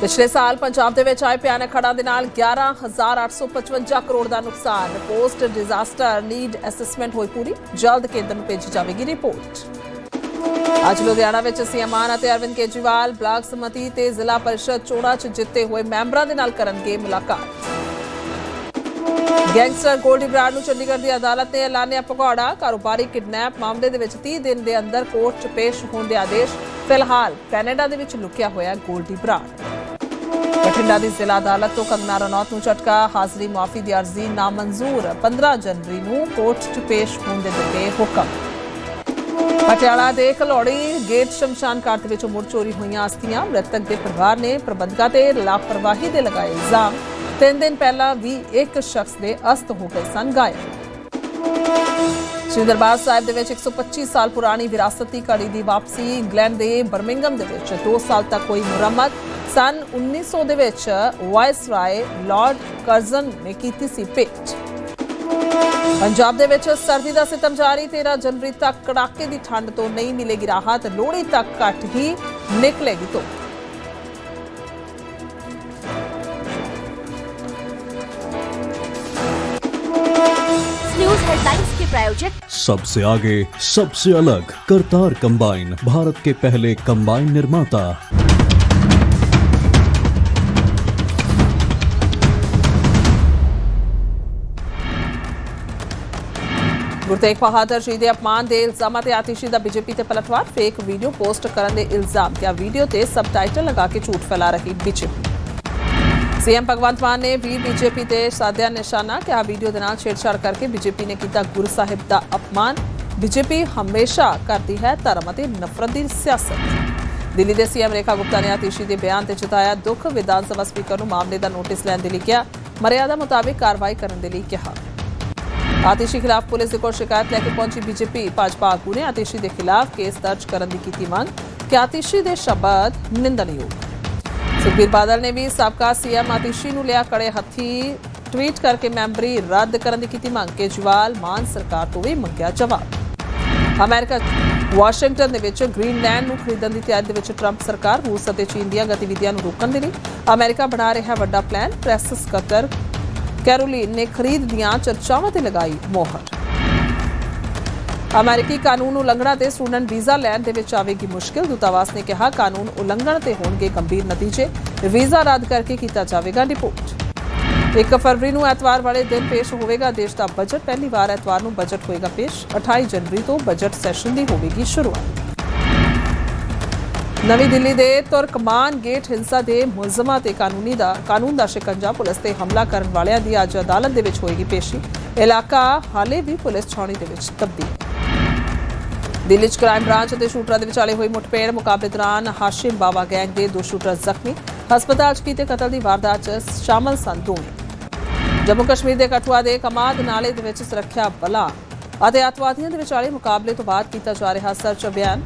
ਪਿਛਲੇ ਸਾਲ ਪੰਜਾਬ ਦੇ ਵਿੱਚ ਆਏ ਭਿਆਨਕ ਹੜ੍ਹਾਂ ਦੇ ਨਾਲ 11855 ਕਰੋੜ ਦਾ ਨੁਕਸਾਨ। ਪੋਸਟ ਡਿਜ਼ਾਸਟਰ ਨੀਡ ਅਸੈਸਮੈਂਟ ਹੋਈ ਪੂਰੀ। ਜਲਦ ਕੇਂਦਰ ਨੂੰ ਭੇਜੀ ਜਾਵੇਗੀ ਰਿਪੋਰਟ। ਅੱਜ ਲੁਧਿਆਣਾ ਵਿੱਚ ਸੀਐਮ ਮਾਨ ਅਤੇ ਅਰਵਿੰਦ ਕੇਜਰੀਵਾਲ ਬਲਾਕ ਸਮਿਤੀ ਤੇ ਜ਼ਿਲ੍ਹਾ ਪਰਿਸ਼ਦ ਚੋਣਾਂ 'ਚ ਜਿੱਤੇ ਹੋਏ ਮੈਂਬਰਾਂ ਦੇ ਨਾਲ ਕਰਨਗੇ ਮੁਲਾਕਾਤ। ਗੈਂਗਸਟਰ ਗੋਲਡੀ ਬਰਾੜ ਨੂੰ ਚੰਡੀਗੜ੍ਹ ਦੀ ਅਦਾਲਤ ਨੇ ਐਲਾਨਿਆ ਭਗੌੜਾ। ਕਾਰੋਬਾਰੀ ਕਿਡਨੈਪ ਮਾਮਲੇ ਦੇ ਵਿੱਚ 30 ਦਿਨ ਦੇ ਅੰਦਰ ਕੋਰਟ 'ਚ ਪੇਸ਼ ਹੋਣ ਦੇ ਆਦੇਸ਼। ਫਿਲਹਾਲ ਕੈਨੇਡਾ ਦੇ ਵਿੱਚ ਲੁਕਿਆ ਹੋਇਆ ਗੋਲਡੀ ਬਰਾੜ। ਬਠਿੰਡਾ ਦੀ ਜ਼ਿਲ੍ਹਾ ਅਦਾਲਤ ਤੋਂ ਕੰਗਨਾ ਰਣੌਤ ਨੂੰ ਝਟਕਾ, ਹਾਜ਼ਰੀ ਮਾਫੀ ਦੀ ਅਰਜ਼ੀ ਨਾਮਨਜ਼ੂਰ। 15 ਜਨਵਰੀ ਨੂੰ ਕੋਰਟ 'ਚ ਪੇਸ਼ ਹੋਣ ਦੇ ਦਿੱਤੇ ਹੁਕਮ। ਪਟਿਆਲਾ ਦੇ ਕਲੌੜੀ ਗੇਟ ਸ਼ਮਸ਼ਾਨ ਘਾਟ ਵਿੱਚ ਮੁੜ ਚੋਰੀ ਹੋਈਆਂ ਅਸਥੀਆਂ। ਮ੍ਰਿਤਕ ਦੇ ਪਰਿਵਾਰ ਨੇ ਪ੍ਰਬੰਧਕਾਂ ਤੇ ਲਾਪਰਵਾਹੀ ਦੇ ਲਗਾਏ ਇਲਜ਼ਾਮ। ਤਿੰਨ ਦਿਨ ਪਹਿਲਾਂ ਵੀ ਇੱਕ ਸ਼ਖਸ ਦੇ ਅਸਤ ਹੋ ਗਏ ਸਨ ਗਾਇਬ। ਸ੍ਰੀ ਦਰਬਾਰ ਸਾਹਿਬ ਦੇ ਵਿੱਚ 125 ਸਾਲ ਪੁਰਾਣੀ ਵਿਰਾਸਤੀ ਘੜੀ ਦੀ ਵਾਪਸੀ। ਇੰਗਲੈਂਡ ਦੇ ਬਰਮਿੰਗਮ ਦੇ ਵਿੱਚ 2 ਸਾਲ ਤੱਕ ਕੋਈ ਮੁਰੰਮਤ। ਸਨ 1900 ਦੇ ਵਿੱਚ ਵਾਇਸਰਾਏ ਲਾਰਡ ਕਰਜ਼ਨ ਨੇ ਕੀਤੀ ਸੀ ਭੇਟ ਪੰਜਾਬ ਦੇ ਵਿੱਚ ਸਰਦੀ ਦਾ ਸਿਤਮ ਜਾਰੀ 13 ਜਨਵਰੀ ਤੱਕ ਕੜਾਕੇ ਦੀ ਠੰਡ ਤੋਂ ਨਹੀਂ ਮਿਲੇਗੀ ਰਾਹਤ ਲੋਹੜੀ ਤੱਕ ਘੱਟ ਹੀ ਨਿਕਲੇਗੀ ਤੋਂ न्यूज हेडलाइंस के प्रायोजक सबसे आगे सबसे अलग करतार कंबाइन भारत के पहले कंबाइन निर्माता ਗੁਰੂ ਤੇਗ ਬਹਾਦਰ ਜੀ ਦੇ ਅਪਮਾਨ ਦੇ ਇਲਜ਼ਾਮਾਂ ਤੇ ਆਤਿਸ਼ੀ ਦਾ ਬੀਜੇਪੀ ਤੇ ਪਲਟਵਾਰ। ਫੇਕ ਵੀਡੀਓ ਪੋਸਟ ਕਰਨ ਦੇ ਇਲਜ਼ਾਮ ਕਿਹਾ ਵੀਡੀਓ ਤੇ ਸਬਟਾਈਟਲ ਲਗਾ ਕੇ ਝੂਠ ਫੈਲਾ ਰਹੀ ਬੀਜੇਪੀ। ਸੀਐਮ ਭਗਵੰਤ ਮਾਨ ਨੇ ਵੀ ਬੀਜੇਪੀ ਤੇ ਸਾਧਿਆ ਨਿਸ਼ਾਨਾ ਕਿਹਾ ਵੀਡੀਓ ਦੇ ਨਾਲ ਛੇੜਛਾੜ ਕਰਕੇ ਬੀਜੇਪੀ ਨੇ ਕੀਤਾ ਗੁਰੂ ਸਾਹਿਬ ਦਾ ਅਪਮਾਨ। ਬੀਜੇਪੀ ਹਮੇਸ਼ਾ ਕਰਦੀ ਹੈ ਧਰਮ ਅਤੇ ਨਫ਼ਰਤ ਦੀ ਸਿਆਸਤ। ਦਿੱਲੀ ਦੇ ਸੀਐਮ ਰੇਖਾ ਗੁਪਤਾ ਨੇ ਆਤਿਸ਼ੀ ਦੇ ਬਿਆਨ ਤੇ ਜਤਾਇਆ ਦੁੱਖ ਵਿਧਾਨ ਸਭਾ ਸਪੀਕਰ ਨੂੰ ਮਾਮਲੇ ਦਾ ਨੋਟਿਸ ਲੈਣ ਦੇ ਲਈ ਕਿਹਾ। ਮਰਿਆਦਾ ਮੁਤਾਬਿਕ ਕਾਰਵਾਈ ਕਰਨ ਦੇ ਲਈ ਕਿਹਾ। ਆਤਿਸ਼ੀ ਖਿਲਾਫ ਪੁਲਿਸ ਦੇ ਕੋਲ ਸ਼ਿਕਾਇਤ ਲੈ ਕੇ ਪਹੁੰਚੀ ਬੀਜੇਪੀ, ਭਾਜਪਾ, ਆਗੂ ਨੇ ਆਤਿਸ਼ੀ ਦੇ ਖਿਲਾਫ ਕੇਸ ਦਰਜ ਕਰਨ ਦੀ ਕੀਤੀ ਮੰਗ, ਕਿ ਆਤਿਸ਼ੀ ਦੇ ਸ਼ਬਦ ਨਿੰਦਣਯੋਗ ਸੁਖਬੀਰ ਬਾਦਲ ਨੇ ਵੀ ਸਾਬਕਾ ਸੀਐਮ ਆਤਿਸ਼ੀ ਨੂੰ ਲਿਆ ਕੜੇ ਹੱਥੀ, ਟਵੀਟ ਕਰਕੇ ਮੈਂਬਰੀ ਰੱਦ ਕਰਨ ਦੀ ਕੀਤੀ ਮੰਗ। ਕੇਜਰੀਵਾਲ, ਮਾਨ ਸਰਕਾਰ ਤੋਂ ਵੀ ਮੰਗਿਆ ਜਵਾਬ। ਅਮਰੀਕਾ, ਵਾਸ਼ਿੰਗਟਨ ਦੇ ਵਿੱਚ ਗ੍ਰੀਨਲੈਂਡ ਨੂੰ ਖਰੀਦਣ ਦੀ ਤਿਆਰੀ ਦੇ ਵਿੱਚ ਟਰੰਪ ਸਰਕਾਰ, ਰੂਸ ਅਤੇ ਚੀਨ ਦੀਆਂ ਗਤੀਵਿਧੀਆਂ ਨੂੰ ਰੋਕਣ ਦੇ ਲਈ ਅਮਰੀਕਾ ਬਣਾ ਰਿਹਾ ਵੱਡਾ ਪਲਾਨ, ਪ੍ਰੈਸ ਸਕੱਤਰ ਕੈਰੋਲੀਨ ਨੇ ਖਰੀਦ ਦੀਆਂ ਚਰਚਾਵਾਂ ਤੇ ਲਗਾਈ ਮੋਹਰ। ਅਮਰੀਕੀ ਕਾਨੂੰਨ ਉਲੰਘਣਾ ਤੇ ਸਟੂਡੈਂਟ ਵੀਜ਼ਾ ਲੈਣ ਦੇ ਵਿੱਚ ਆਵੇਗੀ ਮੁਸ਼ਕਿਲ, ਦੂਤਾਵਾਸ ਨੇ ਕਿਹਾ ਕਾਨੂੰਨ ਉਲੰਘਣ ਤੇ ਹੋਣਗੇ ਗੰਭੀਰ ਨਤੀਜੇ। ਵੀਜ਼ਾ ਰੱਦ ਕਰਕੇ ਕੀਤਾ ਜਾਵੇਗਾ ਰਿਪੋਰਟ। 1 ਫਰਵਰੀ ਨੂੰ ਐਤਵਾਰ ਵਾਲੇ ਦਿਨ ਪੇਸ਼ ਹੋਵੇਗਾ ਦੇਸ਼ ਦਾ ਬਜਟ। ਪਹਿਲੀ ਵਾਰ ਐਤਵਾਰ ਨੂੰ ਬਜਟ ਹੋਏਗਾ ਪੇਸ਼। 28 ਜਨਵਰੀ ਤੋਂ ਬਜਟ ਸੈਸ਼ਨ ਦੀ ਹੋਵੇਗੀ ਸ਼ੁਰੂਆਤ। ਨਵੀਂ ਦਿੱਲੀ ਦੇ ਤੁਰਕਮਾਨ ਗੇਟ ਹਿੰਸਾ ਦੇ ਮੁਲਜ਼ਮਾਂ ਤੇ ਕਾਨੂੰਨੀ ਦਾ, ਕਾਨੂੰਨ ਦਾ ਸ਼ਿਕੰਜਾ ਪੁਲਿਸ ਤੇ ਹਮਲਾ ਕਰਨ ਵਾਲਿਆਂ ਦੀ ਅੱਜ ਅਦਾਲਤ ਦੇ ਵਿੱਚ ਹੋਏਗੀ ਪੇਸ਼ੀ। ਇਲਾਕਾ ਹਾਲੇ ਵੀ ਪੁਲਿਸ ਛਾਉਣੀ ਦੇ ਵਿੱਚ ਤਬਦੀਲ। ਦਿੱਲੀ 'ਚ ਕ੍ਰਾਈਮ ਬ੍ਰਾਂਚ ਅਤੇ ਸ਼ੂਟਰਾਂ ਦੇ ਵਿਚਾਲੇ ਹੋਈ ਮੁਠਭੇੜ ਮੁਕਾਬਲੇ ਦੌਰਾਨ ਹਾਸ਼ਿਮ ਬਾਬਾ ਗੈਂਗ ਦੇ ਦੋ ਸ਼ੂਟਰ ਜ਼ਖਮੀ। ਹਸਪਤਾਲ 'ਚ ਕੀਤੇ ਕਤਲ ਦੀ ਵਾਰਦਾਤ 'ਚ ਸ਼ਾਮਲ ਸਨ ਦੋਵੇਂ ਜੰਮੂ ਕਸ਼ਮੀਰ ਦੇ ਕਠੂਆ ਦੇ ਕਮਾਦ ਨਾਲੇ ਦੇ ਵਿੱਚ ਸੁਰੱਖਿਆ ਬਲਾਂ ਅਤੇ ਅੱਤਵਾਦੀਆਂ ਦੇ ਵਿਚਾਲੇ ਮੁਕਾਬਲੇ ਤੋਂ ਬਾਅਦ ਕੀਤਾ ਜਾ ਰਿਹਾ ਸਰਚ ਅਭਿਆਨ।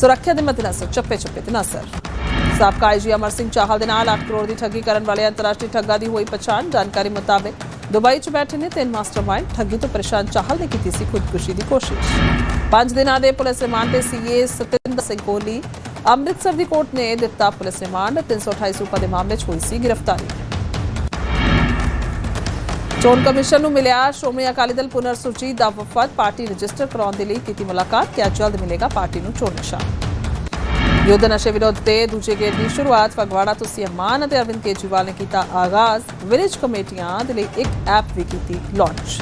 ਸੁਰੱਖਿਆ ਦੇ ਮੱਦੇਨਜ਼ਰ, ਚੱਪੇ ਚੱਪੇ ਤੇ ਨਜ਼ਰ। ਸਾਬਕਾ ਆਈਜੀ ਅਮਰ ਸਿੰਘ ਚਾਹਲ ਦੇ ਨਾਲ 8 ਕਰੋੜ ਦੀ ਠੱਗੀ ਕਰਨ ਵਾਲੇ ਅੰਤਰਰਾਸ਼ਟਰੀ ਠੱਗਾ ਦੀ ਹੋਈ ਪਛਾਣ, ਜਾਣਕਾਰੀ ਮੁਤਾਬਕ ਦੁਬਈ 'ਚ ਬੈਠੇ ਨੇ ਤਿੰਨ ਮਾਸਟਰਮਾਈਂਡ ਠੱਗੀ ਤੋਂ ਪਰੇਸ਼ਾਨ ਚਾਹਲ ਨੇ ਕੀਤੀ ਸੀ ਖੁਦਕੁਸ਼ੀ ਦੀ ਕੋਸ਼ਿਸ਼। ਪੰਜ ਦਿਨਾਂ ਦੇ ਪੁਲਿਸ ਰਿਮਾਂਡ ਤੇ ਸੀਏ ਸਤਿੰਦਰ ਸਿੰਘ ਕੋਹਲੀ ਅੰਮ੍ਰਿਤਸਰ ਦੀ ਕੋਰਟ ਨੇ ਦਿੱਤਾ ਪੁਲਿਸ ਰਿਮਾਂਡ 328 ਰੁਪਏ ਦੇ ਮਾਮਲੇ 'ਚ ਹੋਈ ਸੀ ਗ੍ਰਿਫਤਾਰੀ। ਚੋਣ ਕਮਿਸ਼ਨ ਨੂੰ ਮਿਲਿਆ। ਸ਼੍ਰੋਮਣੀ ਅਕਾਲੀ ਦਲ ਪੁਨਰ ਸੂਚੀ ਦਾ ਵਫਦ ਪਾਰਟੀ ਰਜਿਸਟਰ ਕਰਾਉਣ ਦੇ ਲਈ ਕੀਤੀ ਮੁਲਾਕਾਤ। ਕਿਹਾ ਜਲਦ ਮਿਲੇਗਾ ਪਾਰਟੀ ਨੂੰ ਚੋਣ ਨਿਸ਼ਾਨ ਯੁੱਧ ਨਸ਼ੇ ਵਿਰੋਧ ਤੇ ਦੂਜੇ ਗੇੜ ਦੀ ਸ਼ੁਰੂਆਤ। ਫਗਵਾੜਾ ਤੋਂ ਸੀਐਮ ਮਾਨ ਅਤੇ ਅਰਵਿੰਦ ਕੇਜਰੀਵਾਲ ਨੇ ਕੀਤਾ ਆਗਾਜ਼। ਵਿਲੇਜ ਕਮੇਟੀਆਂ ਦੇ ਲਈ ਇੱਕ ਐਪ ਵੀ ਕੀਤੀ ਲਾਂਚ।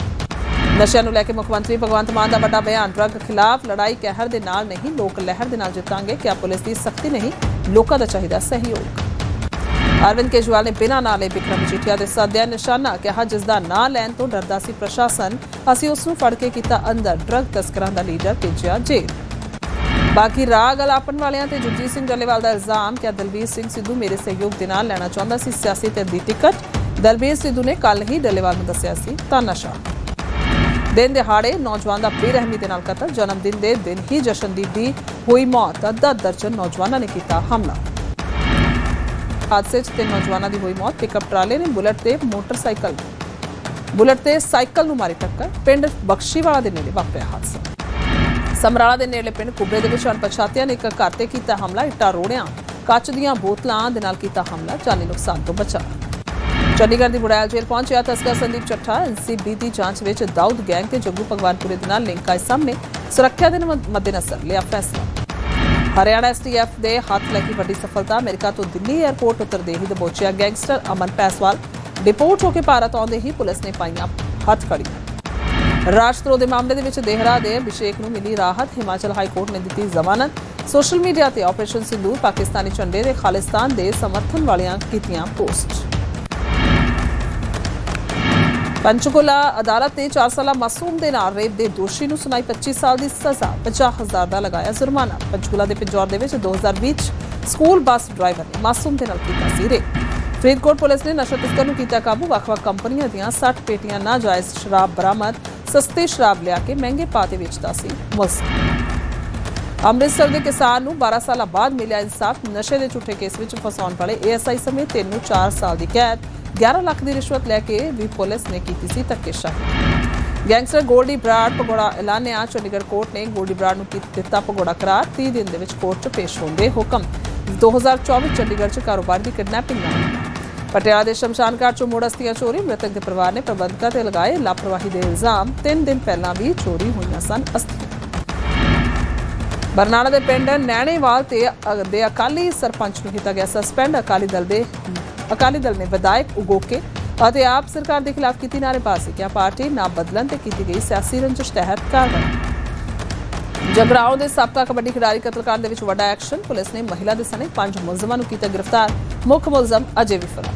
ਨਸ਼ਿਆਂ ਨੂੰ ਲੈ ਕੇ ਮੁੱਖ ਮੰਤਰੀ ਭਗਵੰਤ ਮਾਨ ਦਾ ਵੱਡਾ ਬਿਆਨ। ਡਰੱਗ ਖਿਲਾਫ ਲੜਾਈ ਕਹਿਰ ਦੇ ਨਾਲ ਨਹੀਂ, ਲੋਕ ਲਹਿਰ ਦੇ ਨਾਲ ਜਿੱਤਾਂਗੇ। ਕਿਹਾ ਪੁਲਿਸ ਦੀ ਸਖਤੀ ਨਹੀਂ, ਲੋਕਾਂ ਦਾ ਚਾਹੀਦਾ ਸਹਿਯੋਗ। ਅਰਵਿੰਦ ਕੇਜਰੀਵਾਲ ਨੇ ਬਿਨਾਂ ਨਾਲੇ ਵਿਕਰਮ ਮਜੀਠੀਆ ਦੇ ਸਾਧਿਆ ਨਿਸ਼ਾਨਾ ਕਿਹਾ, ਜਿਸ ਦਾ ਨਾਂ ਲੈਣ ਤੋਂ ਡਰਦਾ ਸੀ ਪ੍ਰਸ਼ਾਸਨ। ਅਸੀਂ ਉਸ ਨੂੰ ਫੜ ਕੇ ਕੀਤਾ ਅੰਦਰ ਡਰੱਗ ਤਸਕਰਾਂ ਦਾ ਲੀਡਰ ਭੇਜਿਆ ਜੇਲ੍ਹ। ਬਾਕੀ ਰਾਗ ਅਲਾਪਣ ਵਾਲਿਆਂ ਤੇ ਜਗਜੀਤ ਸਿੰਘ ਡੱਲੇਵਾਲ ਦਾ ਇਲਜ਼ਾਮ ਕਿ ਦਲਬੀਰ ਸਿੰਘ ਸਿੱਧੂ ਮੇਰੇ ਸਹਿਯੋਗ ਦੇ ਨਾਲ ਲੈਣਾ ਚਾਹੁੰਦਾ ਸੀ, ਸਿਆਸੀ ਧਿਰ ਦੀ ਟਿਕਟ। ਦਲਬੀਰ ਸਿੱਧੂ ਨੇ ਕੱਲ ਹੀ ਡੱਲੇਵਾਲ ਨੂੰ ਦੱਸਿਆ ਸੀ ਤਾਨਾਸ਼ਾਹ ਦਿਨ ਦਿਹਾੜੇ ਨੌਜਵਾਨ ਦਾ ਬੇਰਹਿਮੀ ਦੇ ਨਾਲ ਕਤਲ, ਜਨਮ ਦਿਨ ਦੇ ਦਿਨ ਹੀ ਜਸ਼ਨਦੀਪ ਦੀ ਹੋਈ ਮੌਤ, ਅੱਧਾ ਦਰਜਨ ਨੌਜਵਾਨਾਂ ਨੇ ਕੀਤਾ ਹਮਲਾ। ਹਾਦਸੇ 'ਚ ਤਿੰਨ ਨੌਜਵਾਨਾਂ ਦੀ ਹੋਈ ਮੌਤ। ਪਿਕਅਪ ਟਰਾਲੇ ਨੇ ਬੁਲਟ ਤੇ ਮੋਟਰਸਾਈਕਲ ਬੁਲਟ ਤੇ ਸਾਈਕਲ ਨੂੰ ਮਾਰੀ ਟੱਕਰ। ਪਿੰਡ ਬਖਸ਼ੀਵਾਲਾ ਦੇ ਨੇੜੇ ਵਾਪਰਿਆ ਹਾਦਸਾ। ਸਮਰਾਲਾ ਦੇ ਨੇੜੇ ਪਿੰਡ ਕੁੱਬੇ ਦੇ ਵਿੱਚ ਅਣਪਛਾਤਿਆਂ ਨੇ ਇੱਕ ਘਰ ਤੇ ਕੀਤਾ ਹਮਲਾ। ਇੱਟਾਂ ਰੋੜਿਆਂ, ਕੱਚ ਦੀਆਂ ਬੋਤਲਾਂ ਦੇ ਨਾਲ ਕੀਤਾ ਹਮਲਾ। ਜਾਨੀ ਨੁਕਸਾਨ ਤੋਂ ਬਚਾ। ਚੰਡੀਗੜ੍ਹ ਦੀ ਬੁੜੈਲ ਜੇਲ੍ਹ ਪਹੁੰਚਿਆ ਤਸਕਰ ਸੰਦੀਪ ਚੱਠਾ ਐਨਸੀਬੀ ਦੀ ਜਾਂਚ ਵਿੱਚ ਦਾਊਦ ਗੈਂਗ ਤੇ ਜੱਗੂ ਭਗਵਾਨਪੁਰੇ ਦੇ ਨਾਲ ਲਿੰਕ ਆਏ ਸਾਹਮਣੇ। ਸੁਰੱਖਿਆ ਦੇ ਮੱਦੇਨਜ਼ਰ ਲਿਆ ਫੈਸਲਾ। ਹਰਿਆਣਾ ਐਸਟੀਐਫ ਦੇ ਹੱਥ ਲੱਗੀ ਵੱਡੀ ਸਫਲਤਾ, ਅਮਰੀਕਾ ਤੋਂ ਦਿੱਲੀ 에ਅਰਪੋਰਟ ਉਤਰਦੇ ਹੀ ਦਬੋਚਿਆ ਗੈਂਗਸਟਰ ਅਮਨ ਪੈਸਵਾਲ। ਡਿਪੋਰਟ ਹੋ ਕੇ ਭਾਰਤ ਆਉਂਦੇ ਹੀ ਪੁਲਿਸ ਨੇ ਪਾਈਆਂ ਹੱਥ ਕੜੀਆਂ ਰਾਸ਼ਟਰੋ ਦੇ ਮਾਮਲੇ ਦੇ ਵਿੱਚ ਦੇਹਰਾ ਦੇ ਅਭਿਸ਼ੇਕ ਨੂੰ ਮਿਲੀ ਰਾਹਤ, ਹਿਮਾਚਲ ਹਾਈ ਕੋਰਟ ਨੇ ਦਿੱਤੀ ਜ਼ਮਾਨਤ। ਸੋਸ਼ਲ ਮੀਡੀਆ ਤੇ ਆਪਰੇਸ਼ਨ ਸਿੰਧੂ ਪਾਕਿਸਤਾਨੀ ਝੰਡੇ ਦੇ ਖਾਲਿਸਤਾਨ ਦੇ ਸਮਰਥਨ ਵਾਲਿਆਂ ਕੀਤੀਆਂ ਪੋਸਟ। ਪੰਚਕੂਲਾ ਅਦਾਲਤ ਨੇ 4 ਸਾਲਾ ਮਾਸੂਮ ਦੇ ਨਾਲ ਰੇਪ ਦੇ ਦੋਸ਼ੀ ਨੂੰ ਸੁਣਾਈ 25 ਸਾਲ ਦੀ ਸਜ਼ਾ 50000 ਦਾ ਲਗਾਇਆ ਜੁਰਮਾਨਾ। ਪੰਚਕੂਲਾ ਦੇ ਪਿੰਜੌਰ ਦੇ ਵਿੱਚ 2020 ਚ ਸਕੂਲ ਬੱਸ ਡਰਾਈਵਰ ਨੇ ਮਾਸੂਮ ਦੇ ਨਾਲ ਕੀਤਾ ਸੀ ਰੇਪ। ਫਰੀਦਕੋਟ ਪੁਲਿਸ ਨੇ ਨਸ਼ਾ ਤਸਕਰ ਨੂੰ ਕੀਤਾ ਕਾਬੂ। ਵੱਖ-ਵੱਖ ਕੰਪਨੀਆਂ ਦੀਆਂ 60 ਪੇਟੀਆਂ ਨਾਜਾਇਜ਼ ਸ਼ਰਾਬ ਬਰਾਮਦ, ਸਸਤੀ ਸ਼ਰਾਬ ਲਿਆ ਕੇ ਮਹਿੰਗੇ ਭਾਅ ਤੇ ਵੇਚਦਾ ਸੀ ਮੁਲਜ਼ਮ ਅੰਮ੍ਰਿਤਸਰ ਦੇ ਕਿਸਾਨ ਨੂੰ 12 ਸਾਲਾਂ ਬਾਅਦ ਮਿਲਿਆ ਇਨਸਾਫ, ਨਸ਼ੇ ਦੇ ਝੂਠੇ ਕੇਸ ਵਿੱਚ ਫਸਾਉਣ ਵਾਲੇ ਏਐਸਆਈ ਸਮੇਤ ਤਿੰਨ ਨੂੰ 4 ਸਾਲ ਦੀ ਕੈਦ। 11 ਲੱਖ ਦੀ ਰਿਸ਼ਵਤ ਲੈ ਕੇ ਵੀ ਪੁਲਿਸ ਨੇ ਕੀਤੀ ਸੀ ਧੱਕੇਸ਼ਾਹੀ। ਗੈਂਗਸਟਰ ਗੋਲਡੀ ਬਰਾੜ ਪਗੋੜਾ ਐਲਾਨਿਆ। ਚੰਡੀਗੜ੍ਹ ਕੋਰਟ ਨੇ ਗੋਲਡੀ ਬਰਾੜ ਨੂੰ ਦਿੱਤਾ ਪਗੋੜਾ ਕਰਾਰ? 30 ਦਿਨ ਦੇ ਵਿੱਚ ਕੋਰਟ 'ਚ ਪੇਸ਼ ਹੋਣ ਦੇ ਹੁਕਮ। 2024 ਚੰਡੀਗੜ੍ਹ 'ਚ ਕਾਰੋਬਾਰ ਦੀ ਕਿਡਨੈਪਿੰਗ ਦਾ ਪਟਿਆਲਾ ਦੇ ਸ਼ਮਸ਼ਾਨ ਘਾਟ 'ਚੋਂ ਮੋੜ ਅਸਥੀਆਂ ਚੋਰੀ, ਮ੍ਰਿਤਕ ਦੇ ਪਰਿਵਾਰ ਨੇ ਪ੍ਰਬੰਧਕਾਂ ਤੇ ਲਗਾਏ ਲਾਪਰਵਾਹੀ ਦੇ ਇਲਜ਼ਾਮ। 3 ਦਿਨ ਪਹਿਲਾਂ ਵੀ ਚੋਰੀ ਹੋਈਆਂ ਸਨ ਅਸਥੀਆਂ ਬਰਨਾਲਾ ਦੇ ਪਿੰਡ ਨੈਣੇਵਾਲ ਤੇ ਦੇ ਅਕਾਲੀ ਸਰਪੰਚ ਨੂੰ ਕੀਤਾ ਗਿਆ ਸਸਪੈਂਡ ਅਕਾਲੀ ਦਲ ਦੇ, ਅਕਾਲੀ ਦਲ ਨੇ ਵਿਧਾਇਕ ਉਗੋਕੇ ਅਤੇ ਆਪ ਸਰਕਾਰ ਦੇ ਖਿਲਾਫ ਕੀਤੀ ਨਾਅਰੇਬਾਜ਼ੀ। ਕਿਹਾ ਪਾਰਟੀ ਨਾ ਬਦਲਣ ਤੇ ਕੀਤੀ ਗਈ ਸਿਆਸੀ ਰੰਜਿਸ਼ ਤਹਿਤ ਕਾਰਵਾਈ। ਜਗਰਾਉਂ ਦੇ ਸਾਬਕਾ ਕਬੱਡੀ ਖਿਡਾਰੀ ਕਤਲकांड ਦੇ ਵਿੱਚ ਵੱਡਾ ਐਕਸ਼ਨ। ਪੁਲਿਸ ਨੇ ਮਹਿਲਾ ਦੇ ਸਣੇ ਪੰਜ ਮੁਲਜ਼ਮਾਂ ਨੂੰ ਕੀਤਾ ਗ੍ਰਿਫਤਾਰ। ਮੁੱਖ ਮੁਲਜ਼ਮ ਅਜੇ ਵੀ ਫਰਾਰ।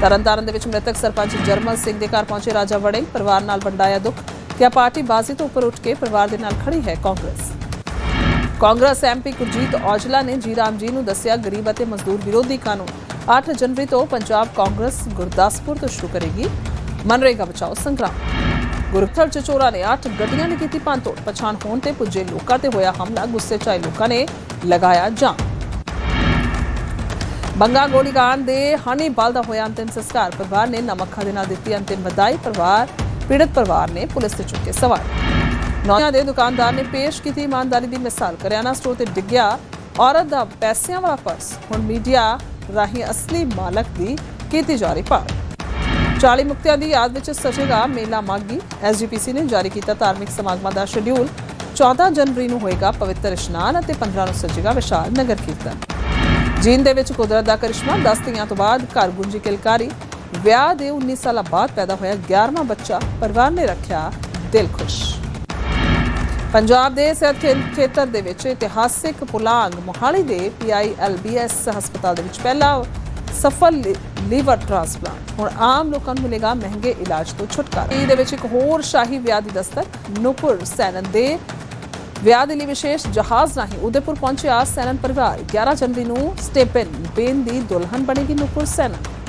ਤਰਨਤਾਰਨ ਦੇ ਵਿੱਚ ਮ੍ਰਿਤਕ ਸਰਪੰਚ ਜਰਮਲ ਸਿੰਘ ਦੇ ਘਰ ਪਹੁੰਚੇ ਰਾਜਾ ਵੜਿੰਗ। ਪਰਿਵਾਰ ਨਾਲ ਵੰਡਾਇਆ ਦੁੱਖ। ਕਿ ਪਾਰਟੀ ਬਾਜ਼ੀ ਤੋਂ ਉੱਪਰ ਉੱਠ ਕੇ ਪਰਿਵਾਰ ਦੇ ਨਾਲ ਖੜੀ ਹੈ ਕਾਂਗਰਸ। ਕਾਂਗਰਸ ਐਮਪੀ ਕੁਲਜੀਤ ਔਜਲਾ ਨੇ ਜੀ ਰਾਮ ਜੀ ਨੂੰ ਦੱਸਿਆ, ਗਰੀਬ ਅਤੇ ਮਜ਼ਦੂਰ ਵਿਰੋਧੀ ਕਾਨੂੰਨ। 8 ਜਨਵਰੀ ਤੋਂ ਪੰਜਾਬ ਕਾਂਗਰਸ ਗੁਰਦਾਸਪੁਰ ਤੋਂ ਸ਼ੁਰੂ ਕਰੇਗੀ। ਮਨਰੇਗਾ ਬਚਾਓ ਸੰਗਰਾਮ। ਗੁਰਥਲ ਚਚੋਰਾ ਨੇ 8 ਗੱਡੀਆਂ ਦੀ ਕੀਤੀ ਭੰਨਤੋੜ। ਪਛਾਣ ਹੋਣ ਤੇ ਪੁੱਜੇ ਲੋਕਾਂ ਤੇ ਹੋਇਆ ਹਮਲਾ। ਗੁੱਸੇ 'ਚ ਆਏ ਲੋਕਾਂ ਨੇ ਲਗਾਇਆ ਜਾਮ ਬੰਗਾ ਗੋਲੀकांड ਦੇ ਹਨੀਬਲ ਦਾ ਹੋਇਆ ਅੰਤਿਮ ਸੰਸਕਾਰ। ਪਰਿਵਾਰ ਨੇ ਨਮੱਖਾ ਦੇ ਨਾਲ ਦਿੱਤੀ ਅੰਤਿਮ ਵਧਾਈ। ਪਰਿਵਾਰ, ਪੀੜਤ ਪਰਿਵਾਰ ਨੇ ਪੁਲਿਸ ਤੇ ਚੁੱਕੇ ਸਵਾਲ। ਨੌਜਵਾਨ ਦੇ ਦੁਕਾਨਦਾਰ ਨੇ ਪੇਸ਼ ਕੀਤੀ ਇਮਾਨਦਾਰੀ ਦੀ ਮਿਸਾਲ। ਕਰਿਆਨਾ ਸਟੋਰ ਤੇ ਡਿੱਗਿਆ। ਔਰਤ ਦਾ ਪੈਸਿਆਂ ਵਾਲਾ ਪਰਸ ਹੁਣ ਮੀਡੀਆ ਰਾਹੀਂ ਅਸਲੀ ਮਾਲਕ ਦੀ ਕੀਤੀ ਜਾ ਰਹੀ ਭਾਲ। 40 ਮੁਕਤਿਆਂ ਦੀ ਯਾਦ ਵਿੱਚ ਸਜੇਗਾ ਮੇਲਾ ਮਾਗੀ ਐਸਜੀਪੀਸੀ ਨੇ ਜਾਰੀ ਕੀਤਾ ਧਾਰਮਿਕ ਸਮਾਗਮਾਂ ਦਾ ਸ਼ਡਿਊਲ। 14 ਜਨਵਰੀ ਨੂੰ ਹੋਏਗਾ ਪਵਿੱਤਰ ਇਸ਼ਨਾਨ ਅਤੇ 15 ਨੂੰ ਸਜੇਗਾ ਵਿਸ਼ਾਲ ਨਗਰ ਕੀਰਤਨ। ਜੀਨ ਦੇ ਵਿੱਚ ਕੁਦਰਤ ਦਾ ਕਰਿਸ਼ਮਾ। 10 ਤੀਆਂ ਤੋਂ ਬਾਅਦ ਘਰ ਗੁੰਜੀ ਕਿਲਕਾਰੀ। ਵਿਆਹ ਦੇ 19 ਸਾਲਾਂ ਬਾਅਦ ਪੈਦਾ ਹੋਇਆ 11ਵਾਂ ਬੱਚਾ। ਪਰਿਵਾਰ ਨੇ ਰੱਖਿਆ ਦਿਲ ਖੁਸ਼। ਪੰਜਾਬ ਦੇ ਸਿਹਤ ਖੇ- ਖੇਤਰ ਦੇ ਵਿੱਚ ਇਤਿਹਾਸਿਕ ਪੁਲਾਂਗ ਮੋਹਾਲੀ ਦੇ ਪੀਆਈਐਲਬੀਐਸ ਹਸਪਤਾਲ ਦੇ ਵਿੱਚ ਪਹਿਲਾ ਸਫਲ ਲੀਵਰ ਟ੍ਰਾਂਸਪਲਾਂਟ। ਹੁਣ ਆਮ ਲੋਕਾਂ ਨੂੰ ਮਿਲੇਗਾ ਮਹਿੰਗੇ ਇਲਾਜ ਤੋਂ ਛੁਟਕਾਰਾ। ਇਹ ਦੇ ਵਿੱਚ ਇੱਕ ਹੋਰ ਸ਼ਾਹੀ ਵਿਆਹ ਦੀ ਦਸਤਕ, ਨੂਪੁਰ ਸੈਨਨ ਦੇ ਵਿਆਹ ਦੇ ਲਈ ਵਿਸ਼ੇਸ਼ ਜਹਾਜ਼ ਰਾਹੀਂ ਉਦੈਪੁਰ ਪਹੁੰਚਿਆ ਸੈਨਨ ਪਰਿਵਾਰ। 11 ਜਨਵਰੀ ਨੂੰ ਸਟੇਪਨ ਬੇਨ ਦੀ ਦੁਲਹਨ ਬਣੇਗੀ ਨੂਪੁਰ ਸੈਨਨ।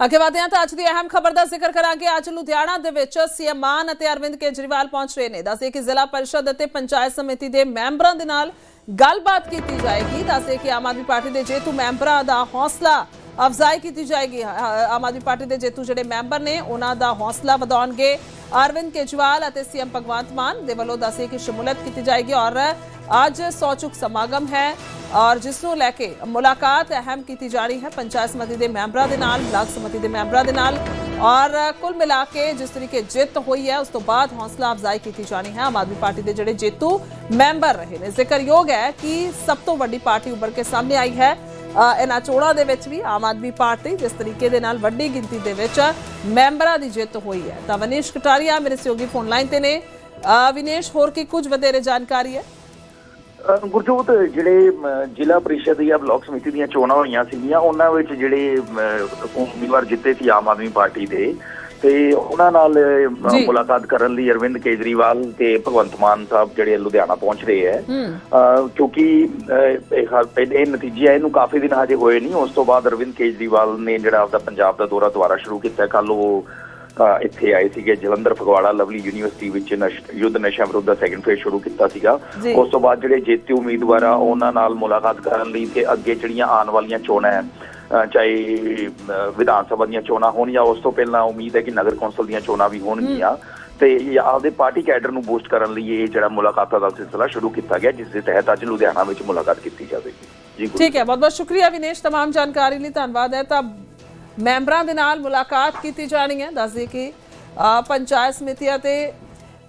ਅੱਗੇ ਵਧਦੇ ਹਾਂ ਤਾਂ ਅੱਜ ਦੀ ਅਹਿਮ ਖਬਰ ਦਾ ਜ਼ਿਕਰ ਕਰਾਂਗੇ। ਅੱਜ ਲੁਧਿਆਣਾ ਦੇ ਵਿੱਚ ਸੀਐਮ ਮਾਨ ਅਤੇ ਅਰਵਿੰਦ ਕੇਜਰੀਵਾਲ ਪਹੁੰਚ ਰਹੇ ਨੇ। ਦੱਸੇ ਕਿ ਜ਼ਿਲ੍ਹਾ ਪਰਿਸ਼ਦ ਅਤੇ ਪੰਚਾਇਤ ਸਮਿਤੀ ਦੇ ਮੈਂਬਰਾਂ ਦੇ ਨਾਲ ਗੱਲਬਾਤ ਕੀਤੀ ਜਾਏਗੀ। ਦੱਸੇ ਕਿ ਆਮ ਆਦਮੀ ਪਾਰਟੀ ਦੇ ਜੇਤੂ ਮੈਂਬਰਾਂ ਦਾ ਹੌਸਲਾ ਅਫਜ਼ਾਈ ਕੀਤੀ ਜਾਏਗੀ। ਆਮ ਆਦਮੀ ਪਾਰਟੀ ਦੇ ਜੇਤੂ ਜਿਹੜੇ ਮੈਂਬਰ ਨੇ, ਉਹਨਾਂ ਦਾ ਹੌਸਲਾ ਵਧਾਉਣਗੇ। ਅਰਵਿੰਦ ਕੇਜਰੀਵਾਲ ਅਤੇ ਸੀਐਮ ਭਗਵੰਤ ਮਾਨ ਦੇ ਵੱਲੋਂ ਦੱਸੇ ਕਿ ਸ਼ਮੂਲੀਅਤ ਕੀਤੀ ਜਾਏਗੀ ਔਰ ਅੱਜ ਸੌਚੁਕ ਸਮਾਗਮ ਹੈ ਔਰ ਜਿਸ ਨੂੰ ਲੈ ਕੇ ਮੁਲਾਕਾਤ ਅਹਿਮ ਕੀਤੀ ਜਾਣੀ ਹੈ ਪੰਚਾਇਤ ਸਮਿਤੀ ਦੇ ਮੈਂਬਰਾਂ ਦੇ ਨਾਲ ਬਲਾਕ ਸਮਿਤੀ ਦੇ ਮੈਂਬਰਾਂ ਦੇ ਨਾਲ ਔਰ ਕੁੱਲ ਮਿਲਾ ਕੇ ਜਿਸ ਤਰੀਕੇ ਜਿੱਤ ਹੋਈ ਹੈ ਉਸ ਤੋਂ ਬਾਅਦ ਹੌਸਲਾ ਅਫਜ਼ਾਈ ਕੀਤੀ ਜਾਣੀ ਹੈ ਆਮ ਆਦਮੀ ਪਾਰਟੀ ਦੇ ਜਿਹੜੇ ਜੇਤੂ ਮੈਂਬਰ ਰਹੇ ਨੇ ਜ਼ਿਕਰਯੋਗ ਹੈ ਕਿ ਸਭ ਤੋਂ ਵੱਡੀ ਪਾਰਟੀ ਉੱਭਰ ਕੇ ਸਾਹਮਣੇ ਆਈ ਹੈ ਇਹਨਾਂ ਚੋਣਾਂ ਦੇ ਵਿੱਚ ਵੀ ਆਮ ਆਦਮੀ ਪਾਰਟੀ ਜਿਸ ਤਰੀਕੇ ਦੇ ਨਾਲ ਵੱਡੀ ਗਿਣਤੀ ਦੇ ਵਿੱਚ ਮੈਂਬਰਾਂ ਦੀ ਜਿੱਤ ਹੋਈ ਹੈ ਤਾਂ ਵਨੇਸ਼ ਕਟਾਰੀਆ ਮੇਰੇ ਸਹਿਯੋਗੀ ਫੋਨ ਲਾਈਨ ਤੇ ਨੇ ਵਿਨੇਸ਼ ਹੋਰ ਕੀ ਕੁਝ ਵਧੇਰੇ ਜਾਣਕਾਰੀ ਹੈ ਗੁਰਜੋਤ ਜਿਹੜੇ ਜ਼ਿਲ੍ਹਾ ਪ੍ਰੀਸ਼ਦ ਜਾਂ ਬਲਾਕ ਸਮਿਤੀ ਦੀਆਂ ਚੋਣਾਂ ਹੋਈਆਂ ਸੀਗੀਆਂ ਉਹਨਾਂ ਵਿੱਚ ਜਿਹੜੇ ਉਮੀਦਵਾਰ ਜਿੱਤੇ ਸੀ ਆਮ ਆਦਮੀ ਪਾਰਟੀ ਦੇ। ਤੇ ਉਹਨਾਂ ਨਾਲ। ਮੁਲਾਕਾਤ ਕਰਨ ਲਈ ਅਰਵਿੰਦ ਕੇਜਰੀਵਾਲ ਤੇ ਭਗਵੰਤ ਮਾਨ ਸਾਹਿਬ ਜਿਹੜੇ ਲੁਧਿਆਣਾ ਪਹੁੰਚ ਰਹੇ ਹੈ। ਕਿਉਂਕਿ ਇਹ ਨਤੀਜੇ ਇਹਨੂੰ ਕਾਫੀ ਦਿਨ ਹਜੇ ਹੋਏ ਨਹੀਂ। ਉਸ ਤੋਂ ਬਾਅਦ ਅਰਵਿੰਦ ਕੇਜਰੀਵਾਲ ਨੇ ਜਿਹੜਾ ਆਪਦਾ ਪੰਜਾਬ ਦਾ ਦੌਰਾ ਦੁਬਾਰਾ ਸ਼ੁਰੂ ਕੀਤਾ ਕੱਲ ਉਹ ਇੱਥੇ ਆਏ ਸੀਗੇ ਜਲੰਧਰ ਫਗਵਾੜਾ ਲਵਲੀ ਯੂਨੀਵਰਸਿਟੀ ਵਿੱਚ ਨਸ਼ ਯੁੱਧ ਨਸ਼ਾ ਵਿਰੁੱਧ ਦਾ ਸੈਕੰਡ ਫੇਜ਼ ਸ਼ੁਰੂ ਕੀਤਾ ਸੀਗਾ ਜੀ। ਉਸ ਤੋਂ ਬਾਅਦ ਜਿਹੜੇ ਜੇਤੂ ਉਮੀਦਵਾਰ ਆ ਉਹਨਾਂ ਨਾਲ ਮੁਲਾਕਾਤ ਕਰਨ ਲਈ ਤੇ ਅੱਗੇ ਜਿਹੜੀਆਂ ਆਉਣ ਵਾਲੀਆਂ ਚੋਣਾਂ ਹੈ ਅ, ਚਾਹੇ ਅ, ਵਿਧਾਨ ਸਭਾ ਦੀਆਂ ਚੋਣਾਂ ਹੋਣ ਜਾਂ ਉਸ ਤੋਂ ਪਹਿਲਾਂ ਉਮੀਦ ਹੈ ਕਿ ਨਗਰ ਕੌਂਸਲ ਦੀਆਂ ਚੋਣਾਂ ਵੀ ਹੋਣਗੀਆਂ ਤੇ ਇਹ ਆਪਦੇ ਪਾਰਟੀ ਕੈਡਰ ਨੂੰ ਬੂਸਟ ਕਰਨ ਲਈ ਇਹ ਜਿਹੜਾ ਮੁਲਾਕਾਤਾਂ ਦਾ ਸਿਲਸਿਲਾ ਸ਼ੁਰੂ ਕੀਤਾ ਗਿਆ ਜਿਸ ਦੇ ਤਹਿਤ ਅੱਜ ਲੁਧਿਆਣਾ ਵਿੱਚ ਮੁਲਾਕਾਤ ਕੀਤੀ ਜਾਵੇਗੀ ਜੀ ਗੁਰੂ ਠੀਕ ਹੈ ਬਹੁਤ ਬਹੁਤ ਸ਼ੁਕਰੀਆ ਵਿਨੇਸ਼ तमाम ਜਾਣਕਾਰੀ ਲਈ ਧੰਨਵਾਦ ਹੈ ਤਾਂ ਮੈਂਬਰਾਂ ਦੇ ਨਾਲ ਮੁਲਾਕਾਤ ਕੀਤੀ ਜਾਣੀ ਹੈ। ਦੱਸ ਕਿ ਪੰਚਾਇਤ ਸਮਿਤੀਆਂ ਤੇ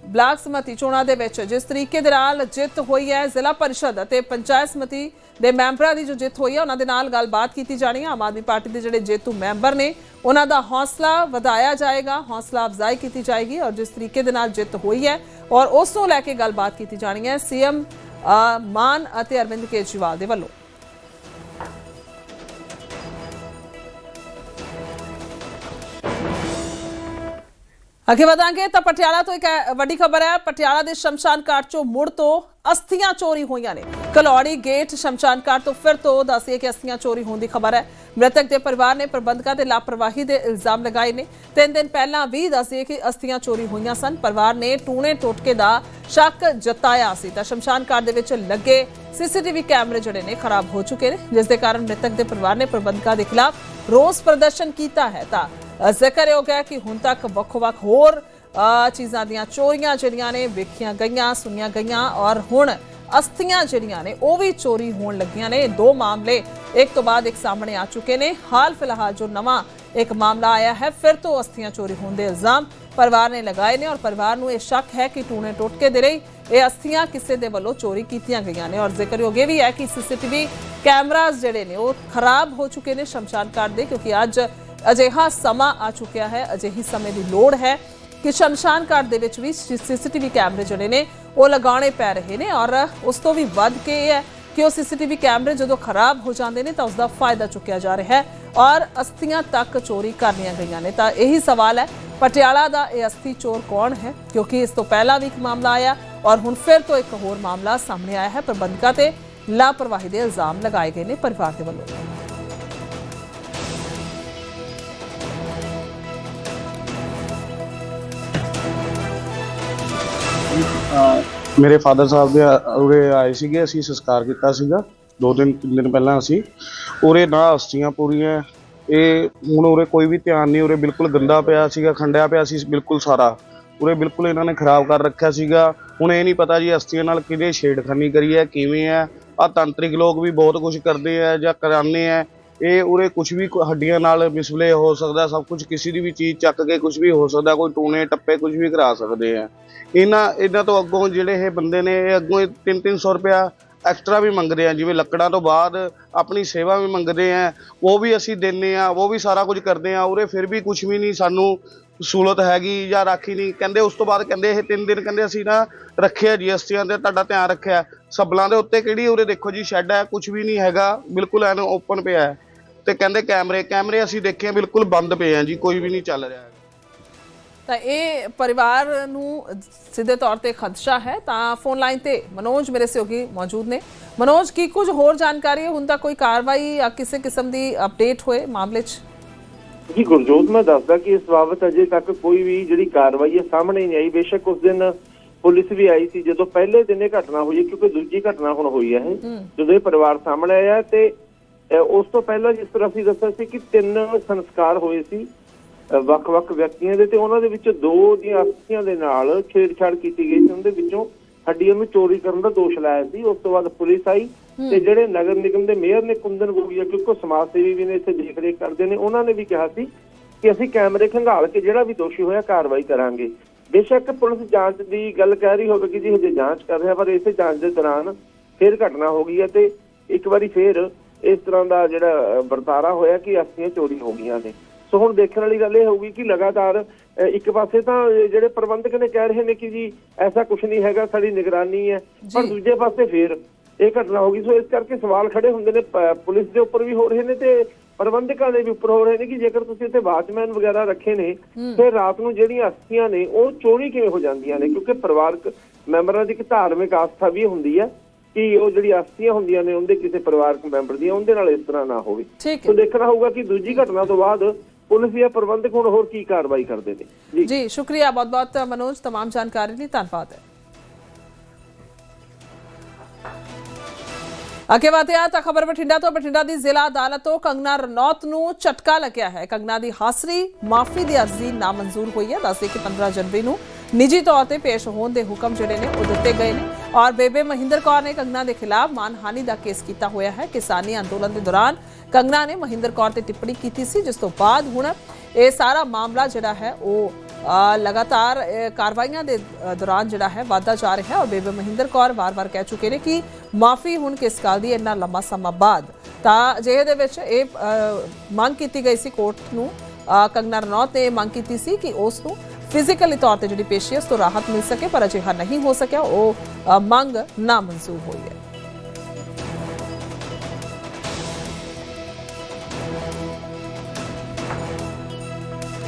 ਬਲਾਕ ਸਮਿਤੀ ਚੋਣਾਂ ਦੇ ਵਿੱਚ ਜਿਸ ਤਰੀਕੇ ਦੇ ਨਾਲ ਜਿੱਤ ਹੋਈ ਹੈ, ਜ਼ਿਲ੍ਹਾ ਪਰਿਸ਼ਦ ਅਤੇ ਪੰਚਾਇਤ ਸਮਿਤੀ ਦੇ ਮੈਂਬਰਾਂ ਦੀ ਜੋ ਜਿੱਤ ਹੋਈ ਹੈ, ਉਹਨਾਂ ਦੇ ਨਾਲ ਗੱਲਬਾਤ ਕੀਤੀ ਜਾਣੀ ਹੈ। ਆਮ ਆਦਮੀ ਪਾਰਟੀ ਦੇ ਜਿਹੜੇ ਜੇਤੂ ਮੈਂਬਰ ਨੇ, ਉਹਨਾਂ ਦਾ ਹੌਸਲਾ ਵਧਾਇਆ ਜਾਏਗਾ, ਹੌਸਲਾ ਅਫਜ਼ਾਈ ਕੀਤੀ ਜਾਏਗੀ ਔਰ ਜਿਸ ਤਰੀਕੇ ਦੇ ਨਾਲ ਜਿੱਤ ਹੋਈ ਹੈ ਔਰ ਉਸ ਨੂੰ ਲੈ ਕੇ ਗੱਲਬਾਤ ਕੀਤੀ ਜਾਣੀ ਹੈ, ਸੀਐਮ ਮਾਨ ਅਤੇ ਅਰਵਿੰਦ ਕੇਜਰੀਵਾਲ ਦੇ ਵੱਲੋਂ। ਅੱਗੇ ਵਧਾਂਗੇ ਤਾਂ ਪਟਿਆਲਾ ਤੋਂ ਇੱਕ ਵੱਡੀ ਖਬਰ ਹੈ। ਪਟਿਆਲਾ ਦੇ ਸ਼ਮਸ਼ਾਨ ਘਾਟ ਚੋਂ ਮੁੜ ਤੋਂ ਅਸਥੀਆਂ ਚੋਰੀ ਹੋਈਆਂ ਨੇ। ਕਲੌੜੀ ਗੇਟ ਸ਼ਮਸ਼ਾਨ ਘਾਟ ਤੋਂ ਫਿਰ ਤੋਂ ਦੱਸਿਏ ਕਿ ਅਸਥੀਆਂ ਚੋਰੀ ਹੋਣ ਦੀ ਖਬਰ ਹੈ। ਮ੍ਰਿਤਕ ਦੇ ਪਰਿਵਾਰ ਨੇ ਪ੍ਰਬੰਧਕਾਂ ਤੇ ਲਾਪਰਵਾਹੀ ਦੇ ਇਲਜ਼ਾਮ ਲਗਾਏ ਨੇ। ਤਿੰਨ ਦਿਨ ਪਹਿਲਾਂ ਵੀ ਦੱਸਿਏ ਕਿ ਅਸਥੀਆਂ ਚੋਰੀ ਹੋਈਆਂ ਸਨ। ਪਰਿਵਾਰ ਨੇ ਟੂਣੇ ਟੋਟਕੇ ਦਾ ਸ਼ੱਕ ਜਤਾਇਆ ਸੀ। ਤਾਂ ਸ਼ਮਸ਼ਾਨ ਘਾਟ ਦੇ ਵਿੱਚ ਲੱਗੇ ਸੀਸੀਟੀਵੀ ਕੈਮਰੇ ਜਿਹੜੇ ਨੇ ਖਰਾਬ ਹੋ ਚੁੱਕੇ ਨੇ, ਜਿਸ ਦੇ ਕਾਰਨ ਮ੍ਰਿਤਕ ਦੇ ਪਰਿਵਾਰ ਨੇ ਪ੍ਰਬੰਧਕਾਂ ਦੇ ਖਿਲਾਫ ਰੋਸ ਪ੍ਰਦਰਸ਼ਨ ਕੀਤਾ ਹੈ। ਤਾਂ ਜ਼ਿਕਰਯੋਗ ਹੈ ਕਿ ਹੁਣ ਤੱਕ ਵੱਖ-ਵੱਖ ਹੋਰ ਚੀਜ਼ਾਂ ਦੀਆਂ ਚੋਰੀਆਂ ਜਿਹੜੀਆਂ ਨੇ ਵੇਖੀਆਂ ਗਈਆਂ, ਸੁਣੀਆਂ ਗਈਆਂ ਔਰ ਹੁਣ ਅਸਥੀਆਂ ਜਿਹੜੀਆਂ ਨੇ, ਉਹ ਵੀ ਚੋਰੀ ਹੋਣ ਲੱਗੀਆਂ ਨੇ। ਦੋ ਮਾਮਲੇ ਇੱਕ ਤੋਂ ਬਾਅਦ ਇੱਕ ਸਾਹਮਣੇ ਆ ਚੁੱਕੇ ਨੇ। ਹਾਲ ਫਿਲਹਾਲ ਜੋ ਨਵਾਂ ਇੱਕ ਮਾਮਲਾ ਆਇਆ ਹੈ, ਫਿਰ ਤੋਂ ਅਸਥੀਆਂ ਚੋਰੀ ਹੋਣ ਦੇ ਇਲਜ਼ਾਮ ਪਰਿਵਾਰ ਨੇ ਲਗਾਏ ਨੇ ਔਰ ਪਰਿਵਾਰ ਨੂੰ ਇਹ ਸ਼ੱਕ ਹੈ ਕਿ ਟੂਣੇ ਟੋਟਕੇ ਦੇ ਰਹੀ ਇਹ ਅਸਥੀਆਂ ਕਿਸੇ ਦੇ ਵੱਲੋਂ ਚੋਰੀ ਕੀਤੀਆਂ ਗਈਆਂ ਨੇ। ਔਰ ਜ਼ਿਕਰਯੋਗ ਇਹ ਵੀ ਹੈ ਕਿ ਸੀਸੀਟੀਵੀ ਕੈਮਰਾਜ਼ ਜਿਹੜੇ ਨੇ, ਉਹ ਖਰਾਬ ਹੋ ਚੁੱਕੇ ਨੇ ਸ਼ਮਸ਼ਾਨ ਘਾਟ ਦੇ, ਕਿਉਂਕਿ ਅੱਜ ਅਜਿਹਾ ਸਮਾਂ ਆ ਚੁੱਕਿਆ ਹੈ, ਅਜਿਹੀ ਸਮੇਂ ਦੀ ਲੋੜ ਹੈ ਕਿ ਸ਼ਮਸ਼ਾਨ ਘਾਟ ਦੇ ਵਿੱਚ ਵੀ ਸੀਸੀਟੀਵੀ ਕੈਮਰੇ ਜਿਹੜੇ ਨੇ, ਉਹ ਲਗਾਉਣੇ ਪੈ ਰਹੇ ਨੇ ਔਰ ਉਸ ਤੋਂ ਵੀ ਵੱਧ ਕੇ ਇਹ ਹੈ ਕਿ ਉਹ ਸੀਸੀਟੀਵੀ ਕੈਮਰੇ ਜਦੋਂ ਖਰਾਬ ਹੋ ਜਾਂਦੇ ਨੇ ਤਾਂ ਉਸ ਦਾ ਫਾਇਦਾ ਚੁੱਕਿਆ ਜਾ ਰਿਹਾ ਹੈ ਔਰ ਅਸਥੀਆਂ ਤੱਕ ਚੋਰੀ ਕਰਨੀਆਂ ਗਈਆਂ ਨੇ। ਤਾਂ ਇਹੀ ਸਵਾਲ ਹੈ, ਪਟਿਆਲਾ ਦਾ ਇਹ ਅਸਥੀ ਚੋਰ ਕੌਣ ਹੈ? ਕਿਉਂਕਿ ਇਸ ਤੋਂ ਪਹਿਲਾਂ ਵੀ ਇੱਕ ਮਾਮਲਾ ਆਇਆ ਔਰ ਹੁਣ ਫਿਰ ਤੋਂ ਇੱਕ ਹੋਰ ਮਾਮਲਾ ਸਾਹਮਣੇ ਆਇਆ ਹੈ। ਪ੍ਰਬੰਧਕਾਂ ਤੇ ਲਾਪਰਵਾਹੀ ਦੇ ਇਲਜ਼ਾਮ ਲਗਾਏ ਗਏ ਨੇ ਪਰਿਵਾਰ ਦੇ ਵੱਲੋਂ। ਮੇਰੇ ਫਾਦਰ ਸਾਹਿਬ ਦੇ, ਉਰੇ ਆਏ ਸੀਗੇ, ਅਸੀਂ ਸੰਸਕਾਰ ਕੀਤਾ ਸੀਗਾ, ਦੋ ਦਿਨ, ਤਿੰਨ ਦਿਨ ਪਹਿਲਾਂ ਅਸੀਂ। ਉਰੇ ਨਾ ਹਸਤੀਆਂ ਪੂਰੀਆਂ, ਇਹ ਹੁਣ ਉਰੇ ਕੋਈ ਵੀ ਧਿਆਨ ਨਹੀਂ, ਉਰੇ ਬਿਲਕੁਲ ਗੰਦਾ ਪਿਆ ਸੀਗਾ, ਖੰਡਿਆ ਪਿਆ ਸੀ ਬਿਲਕੁਲ ਸਾਰਾ। ਉਰੇ ਬਿਲਕੁਲ ਇਹਨਾਂ ਨੇ ਖਰਾਬ ਕਰ ਰੱਖਿਆ ਸੀਗਾ। ਹੁਣ ਇਹ ਨਹੀਂ ਪਤਾ ਜੀ ਅਸਤੀਆਂ ਨਾਲ ਕਿਹਦੇ ਛੇੜਖਾਨੀ ਕਰੀ ਹੈ, ਕਿਵੇਂ ਹੈ। ਆ ਤਾਂਤਰਿਕ ਲੋਕ ਵੀ ਬਹੁਤ ਕੁਝ ਕਰਦੇ ਆ ਜਾਂ ਕਰਾਉਂਦੇ ਆ। ਇਹ ਉਰੇ ਕੁਝ ਵੀ ਹੱਡੀਆਂ ਨਾਲ ਮਿਸਲੇ ਹੋ ਸਕਦਾ, ਸਭ ਕੁਝ ਕਿਸੇ ਦੀ ਵੀ ਚੀਜ਼ ਚੱਕ ਕੇ ਕੁਝ ਵੀ ਹੋ ਸਕਦਾ, ਕੋਈ ਟੂਣੇ, ਟੱਪੇ ਕੁਝ ਵੀ ਕਰਾ ਸਕਦੇ ਆ। ਇਹਨਾਂ ਇਹਨਾਂ ਤੋਂ ਅੱਗੋਂ ਜਿਹੜੇ ਇਹ ਬੰਦੇ ਨੇ, ਇਹ ਅੱਗੋਂ 3-300 ਰੁਪਇਆ ਐਕਸਟਰਾ ਵੀ ਮੰਗਦੇ ਆ, ਜਿਵੇਂ ਲੱਕੜਾਂ ਤੋਂ ਬਾਅਦ ਆਪਣੀ ਸੇਵਾ ਵੀ ਮੰਗਦੇ ਆ, ਉਹ ਵੀ ਅਸੀਂ ਦਿੰਨੇ ਆ, ਉਹ ਵੀ ਸਾਰਾ ਕੁਝ ਕਰਦੇ ਆ, ਉਰੇ ਫਿਰ ਵੀ ਕੁਝ ਵੀ ਨਹੀਂ, ਸਾਨੂੰ ਸਹੂਲਤ ਹੈਗੀ ਜਾਂ ਰਾਖੀ ਨਹੀਂ। ਕਹਿੰਦੇ ਉਸ ਤੋਂ ਬਾਅਦ ਕਹਿੰਦੇ ਇਹ ਤਿੰਨ ਦਿਨ ਕਹਿੰਦੇ ਅਸੀਂ ਨਾ ਰੱਖਿਆ ਜੀਐਸਟੀਆਂ ਤੇ, ਤੁਹਾਡਾ ਧਿਆਨ ਰੱਖਿਆ। ਸੱਬਲਾਂ ਦੇ ਉੱਤੇ ਕਿਹੜੀ ਉਰੇ ਦੇਖੋ ਜੀ, ਸ਼ੈੱਡ ਹੈ ਕੁਝ ਵੀ ਨਹੀਂ ਹੈਗਾ, ਬਿਲਕੁਲ ਐਨ ਓਪਨ ਪਿਆ ਹੈ। ਤੇ ਕਹਿੰਦੇ ਕੈਮਰੇ ਕੈਮਰੇ ਅਸੀਂ ਦੇਖੇ ਬਿਲਕੁਲ ਬੰਦ ਪਏ ਆ ਜੀ ਕੋਈ ਵੀ ਨਹੀਂ ਚੱਲ ਰਿਹਾ। ਤਾਂ ਇਹ ਪਰਿਵਾਰ ਨੂੰ ਸਿੱਧੇ ਤੌਰ ਤੇ ਖਦਸ਼ਾ ਹੈ ਤਾਂ ਫੋਨ ਲਾਈਨ ਤੇ ਮਨੋਜ ਮੇਰੇ ਸਹਿਯੋਗੀ ਮੌਜੂਦ ਨੇ। ਮਨੋਜ ਕੀ ਕੁਝ ਹੋਰ ਜਾਣਕਾਰੀ ਹੈ? ਹੁਣ ਤੱਕ ਕੋਈ ਕਾਰਵਾਈ ਜਾਂ ਕਿਸੇ ਕਿਸਮ ਦੀ ਅਪਡੇਟ ਹੋਏ ਮਾਮਲੇ 'ਚ? ਜੀ ਗੁਰਜੋਤ ਮੈਂ ਦੱਸਦਾ ਕਿ ਇਸ ਬਾਬਤ ਅਜੇ ਤੱਕ ਕੋਈ ਵੀ ਜਿਹੜੀ ਕਾਰਵਾਈ ਹੈ ਸਾਹਮਣੇ ਨਹੀਂ ਆਈ। ਬੇਸ਼ੱਕ ਉਸ ਦਿਨ ਪੁਲਿਸ ਵੀ ਆਈ ਸੀ ਜਦੋਂ ਪਹਿਲੇ ਦਿਨ ਇਹ ਘਟਨਾ ਹੋਈ ਹੈ ਕਿਉਂਕਿ ਦੂਜੀ ਘਟਨਾ ਹੁਣ ਹੋਈ ਹੈ। ਜਦੋਂ ਇਹ ਪਰਿਵਾਰ ਸਾਹਮਣੇ ਆਇਆ ਤੇ ਉਸ ਤੋਂ ਪਹਿਲਾਂ ਜਿਸ ਤਰ੍ਹਾਂ ਅਸੀਂ ਦੱਸਿਆ ਸੀ ਕਿ ਤਿੰਨ ਸੰਸਕਾਰ ਹੋਏ ਸੀ ਵੱਖ-ਵੱਖ ਵਿਅਕਤੀਆਂ ਦੇ ਤੇ ਉਹਨਾਂ ਦੇ ਵਿੱਚ ਦੋ ਦੀਆਂ ਅਸਥੀਆਂ ਦੇ ਨਾਲ ਛੇੜਛਾੜ ਕੀਤੀ ਗਈ ਸੀ ਉਹਦੇ ਵਿੱਚੋਂ ਹੱਡੀਆਂ ਨੂੰ ਚੋਰੀ ਕਰਨ ਦਾ ਦੋਸ਼ ਲਾਇਆ ਸੀ। ਉਸ ਤੋਂ ਬਾਅਦ ਪੁਲਿਸ ਆਈ ਤੇ ਜਿਹੜੇ ਨਗਰ ਨਿਗਮ ਦੇ ਮੇਅਰ ਨੇ ਕੁੰਦਨ ਗੋਗੀਆ ਕਿਉਂਕਿ ਸਮਾਜ ਸੇਵੀ ਵੀ ਨੇ ਇੱਥੇ ਦੇਖ ਰੇਖ ਕਰਦੇ ਨੇ ਉਹਨਾਂ ਨੇ ਵੀ ਕਿਹਾ ਸੀ ਕਿ ਅਸੀਂ ਕੈਮਰੇ ਖੰਗਾਲ ਕੇ ਜਿਹੜਾ ਵੀ ਦੋਸ਼ੀ ਹੋਇਆ ਕਾਰਵਾਈ ਕਰਾਂਗੇ। ਬੇਸ਼ੱਕ ਪੁਲਿਸ ਜਾਂਚ ਦੀ ਗੱਲ ਕਹਿ ਰਹੀ ਹੋਵੇ ਕਿ ਜੀ ਹਜੇ ਜਾਂਚ ਕਰ ਰਿਹਾ ਪਰ ਇਸੇ ਜਾਂਚ ਦੇ ਦੌਰਾਨ ਫਿਰ ਘਟਨਾ ਹੋ ਗਈ ਹੈ ਤੇ ਇੱਕ ਵਾਰੀ ਫਿਰ ਇਸ ਤਰ੍ਹਾਂ ਦਾ ਜਿਹੜਾ ਵਰਤਾਰਾ ਹੋਇਆ ਕਿ ਅਸਥੀਆਂ ਚੋਰੀ ਹੋ ਗਈਆਂ ਨੇ। ਸੋ ਹੁਣ ਦੇਖਣ ਵਾਲੀ ਗੱਲ ਇਹ ਹੋਊਗੀ ਕਿ ਲਗਾਤਾਰ ਇੱਕ ਪਾਸੇ ਤਾਂ ਜਿਹੜੇ ਪ੍ਰਬੰਧਕ ਨੇ ਕਹਿ ਰਹੇ ਨੇ ਕਿ ਜੀ ਐਸਾ ਕੁਝ ਨਹੀਂ ਹੈਗਾ ਸਾਡੀ ਨਿਗਰਾਨੀ ਹੈ। ਪਰ ਦੂਜੇ ਪਾਸੇ ਫਿਰ ਇਹ ਘਟਨਾ ਹੋ ਗਈ। ਸੋ ਇਸ ਕਰਕੇ ਸਵਾਲ ਖੜੇ ਹੁੰਦੇ ਨੇ ਪੁਲਿਸ ਦੇ ਉੱਪਰ ਵੀ ਹੋ ਰਹੇ ਨੇ ਤੇ ਪ੍ਰਬੰਧਕਾਂ ਦੇ ਵੀ ਉੱਪਰ ਹੋ ਰਹੇ ਨੇ ਕਿ ਜੇਕਰ ਤੁਸੀਂ ਇੱਥੇ ਵਾਚਮੈਨ ਵਗੈਰਾ ਰੱਖੇ ਨੇ ਫਿਰ ਰਾਤ ਨੂੰ ਜਿਹੜੀਆਂ ਅਸਥੀਆਂ ਨੇ ਉਹ ਚੋਰੀ ਕਿਵੇਂ ਹੋ ਜਾਂਦੀਆਂ ਨੇ? ਕਿਉਂਕਿ ਪਰਿਵਾਰਕ ਮੈਂਬਰਾਂ ਦੀ ਇੱਕ ਧਾਰਮਿਕ ਆਸਥਾ ਵੀ ਹੁੰਦੀ ਹੈ। ਕਿ ਉਹ ਜਿਹੜੀ ਅਸਥੀਆਂ ਹੁੰਦੀਆਂ ਨੇ ਉਹਦੇ ਕਿਸੇ ਪਰਿਵਾਰਕ ਮੈਂਬਰ ਦੀਆਂ ਉਹਦੇ ਨਾਲ ਇਸ ਤਰ੍ਹਾਂ ਨਾ ਹੋਵੇ ਠੀਕ ਸੋ ਹੈ ਦੇਖਣਾ ਹੋਊਗਾ ਕਿ ਦੂਜੀ ਘਟਨਾ ਤੋਂ ਬਾਅਦ ਪੁਲਿਸ ਜਾਂ ਪ੍ਰਬੰਧਕ ਹੁਣ ਹੋਰ ਕੀ ਕਾਰਵਾਈ ਕਰਦੇ ਨੇ ਜੀ ਜੀ ਸ਼ੁਕਰੀਆ ਬਹੁਤ ਬਹੁਤ ਮਨੋਜ तमाम ਜਾਣਕਾਰੀ ਲਈ ਧੰਨਵਾਦ ਹੈ ਅੱਗੇ ਵਧਦੇ ਹਾਂ ਤਾਂ ਖਬਰ ਬਠਿੰਡਾ ਤੋਂ ਬਠਿੰਡਾ ਦੀ ਜ਼ਿਲ੍ਹਾ ਅਦਾਲਤ ਤੋਂ ਕੰਗਨਾ ਰਣੌਤ ਨੂੰ ਝਟਕਾ ਲੱਗਿਆ ਹੈ ਕੰਗਨਾ ਦੀ ਹਾਸਰੀ ਮਾਫੀ ਦੀ ਅਰਜ਼ੀ ਨਾਮਨਜ਼ੂਰ ਹੋਈ ਹੈ ਦੱਸਦੇ ਕਿ 15 ਜਨਵਰੀ ਨੂੰ ਨਿੱਜੀ ਤੌਰ ਤੇ ਪੇਸ਼ ਹੋਣ ਦੇ ਹੁਕਮ ਜਿਹੜੇ ਨੇ ਉਹ ਦਿੱਤੇ ਗਏ ਨੇ। ਔਰ ਬੇਬੇ ਮਹਿੰਦਰ ਕੌਰ ਨੇ ਕੰਗਨਾ ਦੇ ਖਿਲਾਫ ਮਾਨਹਾਨੀ ਦਾ ਕੇਸ ਕੀਤਾ ਹੋਇਆ ਹੈ। ਕਿਸਾਨੀ ਅੰਦੋਲਨ ਦੇ ਦੌਰਾਨ ਕੰਗਨਾ ਨੇ ਮਹਿੰਦਰ ਕੌਰ ਤੇ ਟਿੱਪਣੀ ਕੀਤੀ ਸੀ ਜਿਸ ਤੋਂ ਬਾਅਦ ਹੁਣ ਇਹ ਸਾਰਾ ਮਾਮਲਾ ਜਿਹੜਾ ਹੈ ਉਹ ਲਗਾਤਾਰ ਕਾਰਵਾਈਆਂ ਦੇ ਦੌਰਾਨ ਜਿਹੜਾ ਹੈ ਵਾਧਾ ਜਾ ਰਿਹਾ ਹੈ। ਔਰ ਬੇਬੇ ਮਹਿੰਦਰ ਕੌਰ ਵਾਰ-ਵਾਰ ਕਹਿ ਚੁੱਕੇ ਨੇ ਕਿ ਮਾਫੀ ਹੁਣ ਕਿਸ ਗੱਲ ਦੀ ਇੰਨਾ ਲੰਮਾ ਸਮਾਂ ਬਾਅਦ। ਤਾਂ ਜਿਹੇ ਦੇ ਵਿੱਚ ਇਹ ਮੰਗ ਕੀਤੀ ਗਈ ਸੀ ਕੋਰਟ ਨੂੰ। ਅ, ਕੰਗਨਾ ਰਣੌਤ ਨੇ ਇਹ ਮੰਗ ਕੀਤੀ ਸੀ ਕਿ ਉਸ ਨੂੰ ਫਿਜ਼ੀਕਲੀ ਤੌਰ ਤੇ ਜਿਹੜੀ ਪੇਸ਼ੀ ਹੈ ਉਸ ਤੋਂ ਰਾਹਤ ਮਿਲ ਸਕੇ ਪਰ ਅਜਿਹਾ ਨਹੀਂ ਹੋ ਸਕਿਆ। ਉਹ ਮੰਗ ਨਾਮਨਜ਼ੂਰ ਹੋਈ ਹੈ।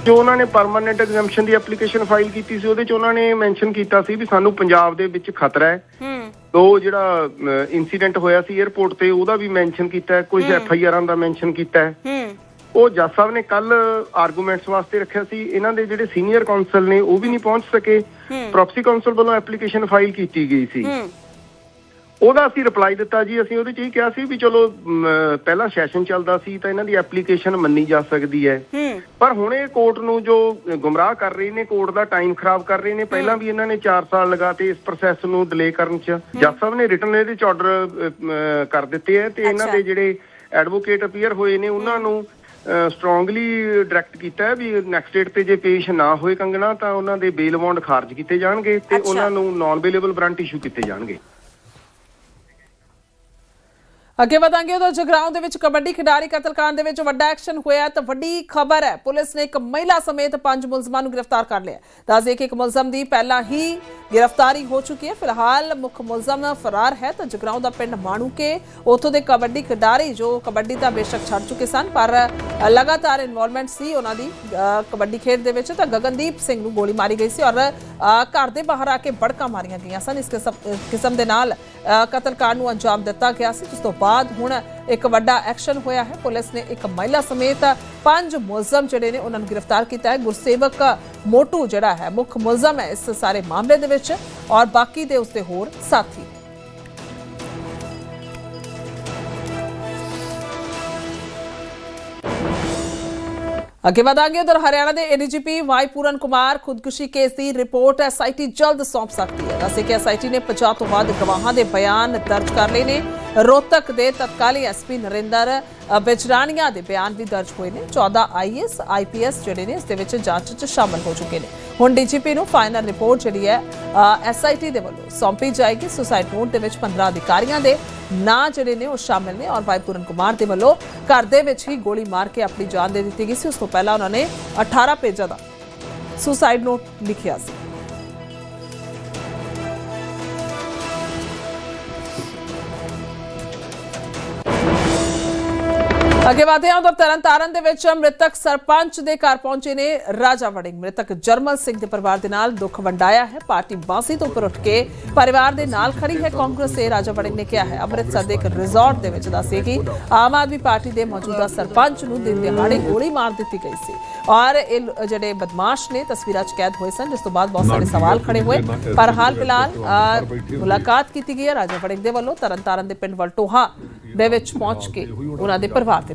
ਜੋ ਉਹਨਾਂ ਨੇ ਪਰਮਨੈਂਟ ਐਗਜ਼ੈਂਪਸ਼ਨ ਦੀ ਐਪਲੀਕੇਸ਼ਨ ਫਾਈਲ ਕੀਤੀ ਸੀ ਉਹਦੇ ਚ ਉਹਨਾਂ ਨੇ ਮੈਂਸ਼ਨ ਕੀਤਾ ਸੀ ਵੀ ਸਾਨੂੰ ਪੰਜਾਬ ਦੇ ਵਿੱਚ ਖਤਰਾ ਹੈ। ਹੂੰ। ਉਹ ਜਿਹੜਾ ਇਨਸੀਡੈਂਟ ਹੋਇਆ ਸੀ 에ਅਰਪੋਰਟ ਤੇ ਉਹਦਾ ਵੀ ਮੈਂਸ਼ਨ ਕੀਤਾ ਹੈ ਕੁਝ ਐਫ ਆਈ ਆਰਾਂ ਦਾ ਮੈਂਸ਼ਨ ਕੀਤਾ ਹੈ। ਹੂੰ। ਉਹ ਜੱਜ ਸਾਹਿਬ ਨੇ ਕੱਲ ਆਰਗੂਮੈਂਟਸ ਵਾਸਤੇ ਰੱਖਿਆ ਸੀ। ਇਹਨਾਂ ਦੇ ਜਿਹੜੇ ਸੀਨੀਅਰ ਕਾਉਂਸਲ ਨੇ ਉਹ ਵੀ ਨਹੀਂ ਪਹੁੰਚ ਸਕੇ। ਪ੍ਰੋਕਸੀ ਕਾਉਂਸਲ ਵੱਲੋਂ ਐਪਲੀਕੇਸ਼ਨ ਫਾਈਲ ਕੀਤੀ ਗਈ ਸੀ। ਉਹਦਾ ਅਸੀਂ ਰਿਪਲਾਈ ਦਿੱਤਾ ਜੀ। ਅਸੀਂ ਉਹਦੇ ਚ ਇਹ ਕਿਹਾ ਸੀ ਵੀ ਚਲੋ ਪਹਿਲਾਂ ਸੈਸ਼ਨ ਚੱਲਦਾ ਸੀ ਤਾਂ ਇਹਨਾਂ ਦੀ ਐਪਲੀਕੇਸ਼ਨ ਮੰਨੀ ਜਾ ਸਕਦੀ ਹੈ। ਪਰ ਹੁਣ ਇਹ ਕੋਰਟ ਨੂੰ ਜੋ ਗੁੰਮਰਾਹ ਕਰ ਰਹੇ ਨੇ ਕੋਰਟ ਦਾ ਟਾਈਮ ਖਰਾਬ ਕਰ ਰਹੇ ਨੇ ਪਹਿਲਾਂ ਵੀ ਇਹਨਾਂ ਨੇ 4 ਸਾਲ ਲਗਾਤੇ ਇਸ ਪ੍ਰੋਸੈਸ ਨੂੰ ਡਿਲੇ ਕਰਨ ਚ ਜੱਜ ਸਾਹਿਬ ਨੇ ਰਿਟਨ ਇਹਦੇ ਚ ਆਰਡਰ ਕਰ ਦਿੱਤੇ ਹੈ ਤੇ ਇਹਨਾਂ ਦੇ ਜਿਹੜੇ ਐਡਵੋਕੇਟ ਅਪੀਅਰ ਹੋਏ ਨੇ ਉਹਨਾਂ ਨੂੰ ਸਟਰੋਂਗਲੀ ਡਾਇਰੈਕਟ ਕੀਤਾ ਹੈ ਵੀ ਨੈਕਸਟ ਡੇਟ ਤੇ ਜੇ ਪੇਸ਼ ਨਾ ਹੋਏ ਕੰਗਣਾ ਤਾਂ ਉਹਨਾਂ ਦੇ ਬੇਲ ਬੌਂਡ ਖਾਰਜ ਕੀਤੇ ਜਾਣਗੇ ਤੇ ਉਹਨਾਂ ਨੂੰ ਨਾਨ ਬੇਲੇਬਲ ਵਾਰੰਟ ਇਸ਼ੂ ਕੀਤੇ ਜਾਣਗੇ। ਅੱਗੇ ਵਧਾਂਗੇ ਉਦੋਂ ਜਗਰਾਉਂ ਦੇ ਵਿੱਚ ਕਬੱਡੀ ਖਿਡਾਰੀ ਕਤਲकांड ਦੇ ਵਿੱਚ ਵੱਡਾ ਐਕਸ਼ਨ ਹੋਇਆ ਤਾਂ ਵੱਡੀ ਖਬਰ ਹੈ। ਪੁਲਿਸ ਨੇ ਇੱਕ ਮਹਿਲਾ ਸਮੇਤ ਪੰਜ ਮੁਲਜ਼ਮਾਂ ਨੂੰ ਗ੍ਰਿਫਤਾਰ ਕਰ ਲਿਆ ਦੱਸ ਦੇ ਕਿ ਇੱਕ ਮੁਲਜ਼ਮ ਦੀ ਪਹਿਲਾਂ ਹੀ ਗ੍ਰਿਫਤਾਰੀ ਹੋ ਚੁੱਕੀ ਹੈ। ਫਿਲਹਾਲ ਮੁੱਖ ਮੁਲਜ਼ਮ ਫਰਾਰ ਹੈ ਤਾਂ ਜਗਰਾਉਂ ਦਾ ਪਿੰਡ ਮਾਣੂਕੇ, ਉੱਥੋਂ ਦੇ ਕਬੱਡੀ ਖਿਡਾਰੀ ਜੋ ਕਬੱਡੀ ਤਾਂ ਬੇਸ਼ੱਕ ਛੱਡ ਚੁੱਕੇ ਸਨ, ਪਰ ਲਗਾਤਾਰ ਇਨਵੋਲਵਮੈਂਟ ਸੀ ਉਹਨਾਂ ਦੀ ਕਬੱਡੀ ਖੇਡ ਦੇ ਵਿੱਚ ਤਾਂ ਗਗਨਦੀਪ ਸਿੰਘ ਨੂੰ ਗੋਲੀ ਮਾਰੀ ਗਈ ਸੀ ਔਰ ਘਰ ਦੇ ਬਾਹਰ ਆ ਕੇ ਬੜਕਾ ਮਾਰੀਆਂ ਗਈਆਂ ਸਨ। ਇਸ ਕਿਸਮ ਦੇ ਨਾਲ ਕਤਲकांड ਨੂੰ ਅੰਜਾਮ ਦਿੱਤਾ ਗਿਆ ਸੀ, ਜਿਸ ਤੋਂ ਬਾਅਦ ਬਾਅਦ ਹੁਣ ਇੱਕ ਵੱਡਾ ਐਕਸ਼ਨ ਹੋਇਆ ਹੈ। ਪੁਲਿਸ ਨੇ ਇੱਕ ਮਹਿਲਾ ਸਮੇਤ ਪੰਜ ਮੁਲਜ਼ਮ ਜਿਹੜੇ ਨੇ ਉਹਨਾਂ ਨੂੰ ਗ੍ਰਿਫਤਾਰ ਕੀਤਾ ਹੈ। ਗੁਰਸੇਵਕ ਮੋਟੂ ਜਿਹੜਾ ਹੈ, ਮੁੱਖ ਮੁਲਜ਼ਮ ਹੈ ਇਸ ਸਾਰੇ ਮਾਮਲੇ ਦੇ ਵਿੱਚ ਔਰ ਬਾਕੀ ਦੇ ਉਸਦੇ ਹੋਰ ਸਾਥੀ। ਅੱਗੇ ਵਧਾਂਗੇ ਉਧਰ ਹਰਿਆਣਾ ਦੇ ਏਡੀਜੀਪੀ ਵਾਈ ਪੂਰਨ ਕੁਮਾਰ ਖੁਦਕੁਸ਼ੀ ਕੇਸ ਦੀ ਰਿਪੋਰਟ ਐਸਆਈਟੀ ਜਲਦ ਸੌਂਪ ਸਕਦੀ ਹੈ। ਦੱਸੇ ਕਿ ਐਸਆਈਟੀ ਨੇ 50 ਤੋਂ ਵੱਧ ਗਵਾਹਾਂ ਦੇ ਬਿਆਨ ਦਰਜ ਕਰ ਲਏ ਨੇ। ਰੋਹਤਕ ਦੇ ਤਤਕਾਲੀ ਐਸਪੀ ਨਰਿੰਦਰ ਅ, ਬਿਜਰਾਨੀਆ ਦੇ ਬਿਆਨ ਵੀ ਦਰਜ ਹੋਏ ਨੇ। 14 ਆਈਐਸ ਆਈਪੀਐਸ ਜਿਹੜੇ ਨੇ ਇਸ ਦੇ ਵਿੱਚ ਜਾਂਚ 'ਚ ਸ਼ਾਮਲ ਹੋ ਚੁੱਕੇ ਨੇ। ਹੁਣ ਡੀਜੀਪੀ ਨੂੰ ਫਾਈਨਲ ਰਿਪੋਰਟ ਜਿਹੜੀ ਹੈ ਐਸਆਈਟੀ ਦੇ ਵੱਲੋਂ ਸੌਂਪੀ ਜਾਏਗੀ। ਸੁਸਾਈਡ ਨੋਟ ਦੇ ਵਿੱਚ 15 ਅਧਿਕਾਰੀਆਂ ਦੇ ਨਾਂ ਜਿਹੜੇ ਨੇ ਉਹ ਸ਼ਾਮਿਲ ਨੇ ਔਰ ਭਾਈ ਪੂਰਨ ਕੁਮਾਰ ਦੇ ਵੱਲੋਂ ਘਰ ਦੇ ਵਿੱਚ ਹੀ ਗੋਲੀ ਮਾਰ ਕੇ ਆਪਣੀ ਜਾਨ ਦੇ ਦਿੱਤੀ ਗਈ ਸੀ। ਉਸ ਤੋਂ ਪਹਿਲਾਂ ਉਹਨਾਂ ਨੇ 18 ਪੇਜਾਂ ਦਾ ਸੁਸਾਈਡ ਨੋਟ ਲਿਖਿਆ ਸੀ। ਅੱਗੇ ਵਧਦੇ ਹਾਂ ਤਾਂ ਤਰਨਤਾਰਨ ਦੇ ਵਿੱਚ ਮ੍ਰਿਤਕ ਸਰਪੰਚ ਦੇ ਘਰ ਪਹੁੰਚੇ ਨੇ ਰਾਜਾ ਵੜਿੰਗ। ਮ੍ਰਿਤਕ ਜਰਮਲ ਸਿੰਘ ਦੇ ਪਰਿਵਾਰ ਦੇ ਨਾਲ ਦੁੱਖ ਵੰਡਾਇਆ ਹੈ। ਪਾਰਟੀ ਬਾਸੀ ਤੋਂ ਉੱਪਰ ਉੱਠ ਕੇ ਪਰਿਵਾਰ ਦੇ ਨਾਲ ਖੜੀ ਹੈ। ਕਾਂਗਰਸ ਦੇ ਰਾਜਾ ਵੜਿੰਗ ਨੇ ਕਿਹਾ ਹੈ। ਅੰਮ੍ਰਿਤਸਰ ਦੇ ਇੱਕ ਰਿਜ਼ੋਰਟ ਦੇ ਵਿੱਚ ਦੱਸੇ ਕਿ ਆਮ ਆਦਮੀ ਪਾਰਟੀ ਦੇ ਮੌਜੂਦਾ ਸਰਪੰਚ ਨੂੰ ਦਿਨ ਦਿਹਾੜੇ ਗੋਲੀ ਮਾਰ ਦਿੱਤੀ ਗਈ ਸੀ। ਔਰ ਇਹ ਜਿਹੜੇ ਬਦਮਾਸ਼ ਨੇ ਤਸਵੀਰਾਂ 'ਚ ਕੈਦ ਹੋਏ ਸਨ। ਜਿਸ ਤੋਂ ਬਾਅਦ ਬਹੁਤ ਸਾਰੇ ਸਵਾਲ ਖੜੇ ਹੋਏ। ਪਰ ਹਾਲ ਫਿਲਹਾਲ ਮੁਲਾਕਾਤ ਕੀਤੀ ਗਈ ਹੈ ਰਾਜਾ ਵੜਿੰਗ ਦੇ ਵੱਲੋਂ। ਤਰਨਤਾਰਨ ਦੇ ਪਿੰਡ ਵਲਟੋਹਾ ਦੇ ਵਿੱਚ ਪਹੁੰਚ ਕੇ ਉਹਨਾਂ ਦੇ ਪਰਿਵਾਰ ਦੇ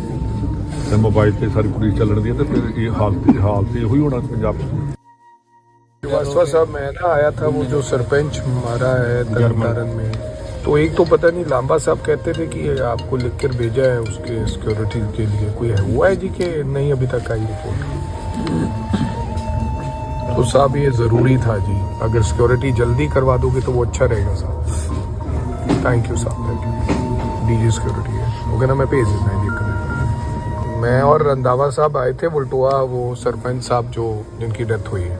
ਤੇ ਮੋਬਾਈਲ ਤੇ ਸਾਰੀ ਪੁਲਿਸ ਚੱਲਣ ਦੀ ਆ ਤੇ ਫਿਰ ਇਹ ਹਾਲਤ ਹਾਲਤ ਇਹੋ ਹੀ ਹੋਣਾ ਪੰਜਾਬ 'ਚ श्रीवास्तव साहब मैं ना आया था वो जो सरपंच मारा है तरनतारन में तो एक तो पता नहीं लांबा साहब कहते थे कि आपको लिख कर भेजा है उसके सिक्योरिटी के लिए कोई है हुआ है जी कि नहीं अभी तक आई रिपोर्ट तो साहब ये ज़रूरी था जी अगर सिक्योरिटी जल्दी करवा दोगे तो वो अच्छा रहेगा साहब थैंक यू साहब thank you D G security है वो कहना मैं भेज देना है ये करने मैं और रंधावा साहब आए थे, बुलटुआ, वो सरपंच साहब जो जिनकी डेथ हुई है।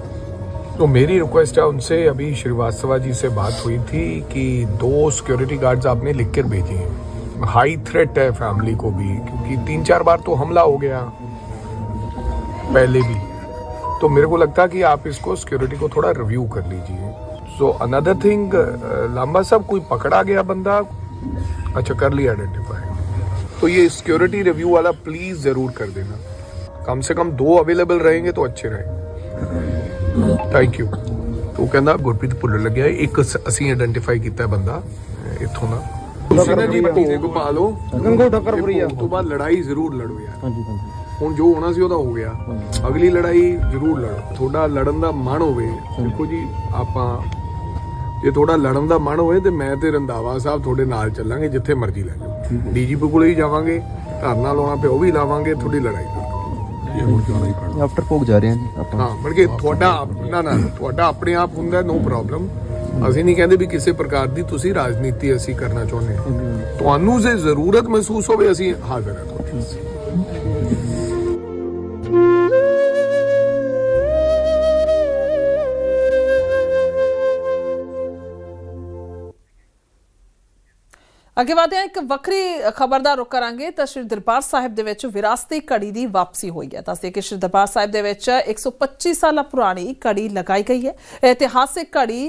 तो मेरी रिक्वेस्ट है, उनसे अभी श्रीवास्तवा जी से बात हुई थी कि दो सिक्योरिटी गार्ड्स आपने लिख कर भेजी हैं। हाई थ्रेट है फैमिली को भी, क्योंकि तीन चार बार तो हमला हो गया, पहले भी। तो मेरे को लगता कि आप इसको सिक्योरिटी को थोड़ा रिव्यू कर लीजिए। सो अनदर थिंग लांबा साहब, कोई पकड़ा गया बंदा? अच्छा कर लिया आइडेंटिफाई तो ये सिक्योरिटी रिव्यू वाला प्लीज जरूर कर देना कम से कम दो अवेलेबल रहेंगे तो अच्छे रहेंगे ਥੈਂਕ ਯੂ ਉਹ ਕਹਿੰਦਾ ਗੁਰਪ੍ਰੀਤ ਭੁੱਲਰ ਲੱਗਿਆ ਇੱਕ ਅਸ- ਅਸੀਂ ਆਇਡੈਂਟੀਫਾਈ ਕੀਤਾ ਬੰਦਾ ਅਹ ਇੱਥੋਂ ਦਾ ਤੁਸੀਂ ਨਾ ਜੀ ਭੋਗ ਪਾ ਲਓ ਗੰਗੋ ਟੱਕਰਪੁਰੀ ਉਸ ਤੋਂ ਬਾਅਦ ਲੜਾਈ ਜ਼ਰੂਰ ਲੜੋ ਯਾਰ ਹਾਂਜੀ ਹੁਣ ਜੋ ਹੋਣਾ ਸੀ ਉਹਦਾ ਹੋ ਗਿਆ ਅਗਲੀ ਲੜਾਈ ਜ਼ਰੂਰ ਲੜੋ ਤੁਹਾਡਾ ਲੜਨ ਦਾ ਮਨ ਹੋਵੇ ਦੇਖੋ ਜੀ ਆਪਾਂ ਜੇ ਤੁਹਾਡਾ ਲੜਨ ਦਾ ਮਨ ਹੋਵੇ ਤੇ ਮੈਂ ਤੇ ਰੰਧਾਵਾ ਸਾਹਿਬ ਤੁਹਾਡੇ ਨਾਲ ਚੱਲਾਂਗੇ ਜਿੱਥੇ ਮਰਜ਼ੀ ਲੈ ਜਾਓ। ਡੀਜੀਪੀ ਕੋਲੇ ਹੀ ਜਾਵਾਂਗੇ ਧਰਨਾ ਲਾਉਣਾ ਪਿਆ ਉਹ ਵੀ ਲਾਵਾਂਗੇ ਤੁਹਾਡੀ ਲੜਾਈ ਆਫਟਰ ਭੋਗ ਜਾ ਰਹੇ ਹਾਂ ਜੀ ਆਪਾਂ। ਹਾਂ ਕੇ ਤੁਹਾਡਾ ਆਪ- ਨਾ ਨਾ ਤੁਹਾਡਾ ਆਪਣੇ ਆਪ ਹੁੰਦਾ ਨੋ ਪ੍ਰੋਬਲਮ ਅਸੀਂ ਨਹੀਂ ਕਹਿੰਦੇ ਵੀ ਕਿਸੇ ਪ੍ਰਕਾਰ ਦੀ ਤੁਸੀਂ ਰਾਜਨੀਤੀ ਅਸੀਂ ਕਰਨਾ ਚਾਹੁੰਦੇ ਹਾਂ। ਤੁਹਾਨੂੰ ਜੇ ਜ਼ਰੂਰਤ ਮਹਿਸੂਸ ਹੋਵੇ ਅਸੀਂ ਹਾਜ਼ਰ ਹਾਂ। ਅੱਗੇ ਵਧਦੇ ਹਾਂ, ਇੱਕ ਵੱਖਰੀ ਖਬਰ ਦਾ ਰੁਖ ਕਰਾਂਗੇ ਤਾਂ ਸ਼੍ਰੀ ਦਰਬਾਰ ਸਾਹਿਬ ਦੇ ਵਿੱਚ ਵਿਰਾਸਤੀ ਘੜੀ ਦੀ ਵਾਪਸੀ ਹੋਈ ਹੈ। ਦੱਸਦੇ ਕਿ ਸ਼੍ਰੀ ਦਰਬਾਰ ਸਾਹਿਬ ਦੇ ਵਿੱਚ 125 ਸਾਲਾ ਪੁਰਾਣੀ ਘੜੀ ਲਗਾਈ ਗਈ ਹੈ। ਇਤਿਹਾਸਿਕ ਘੜੀ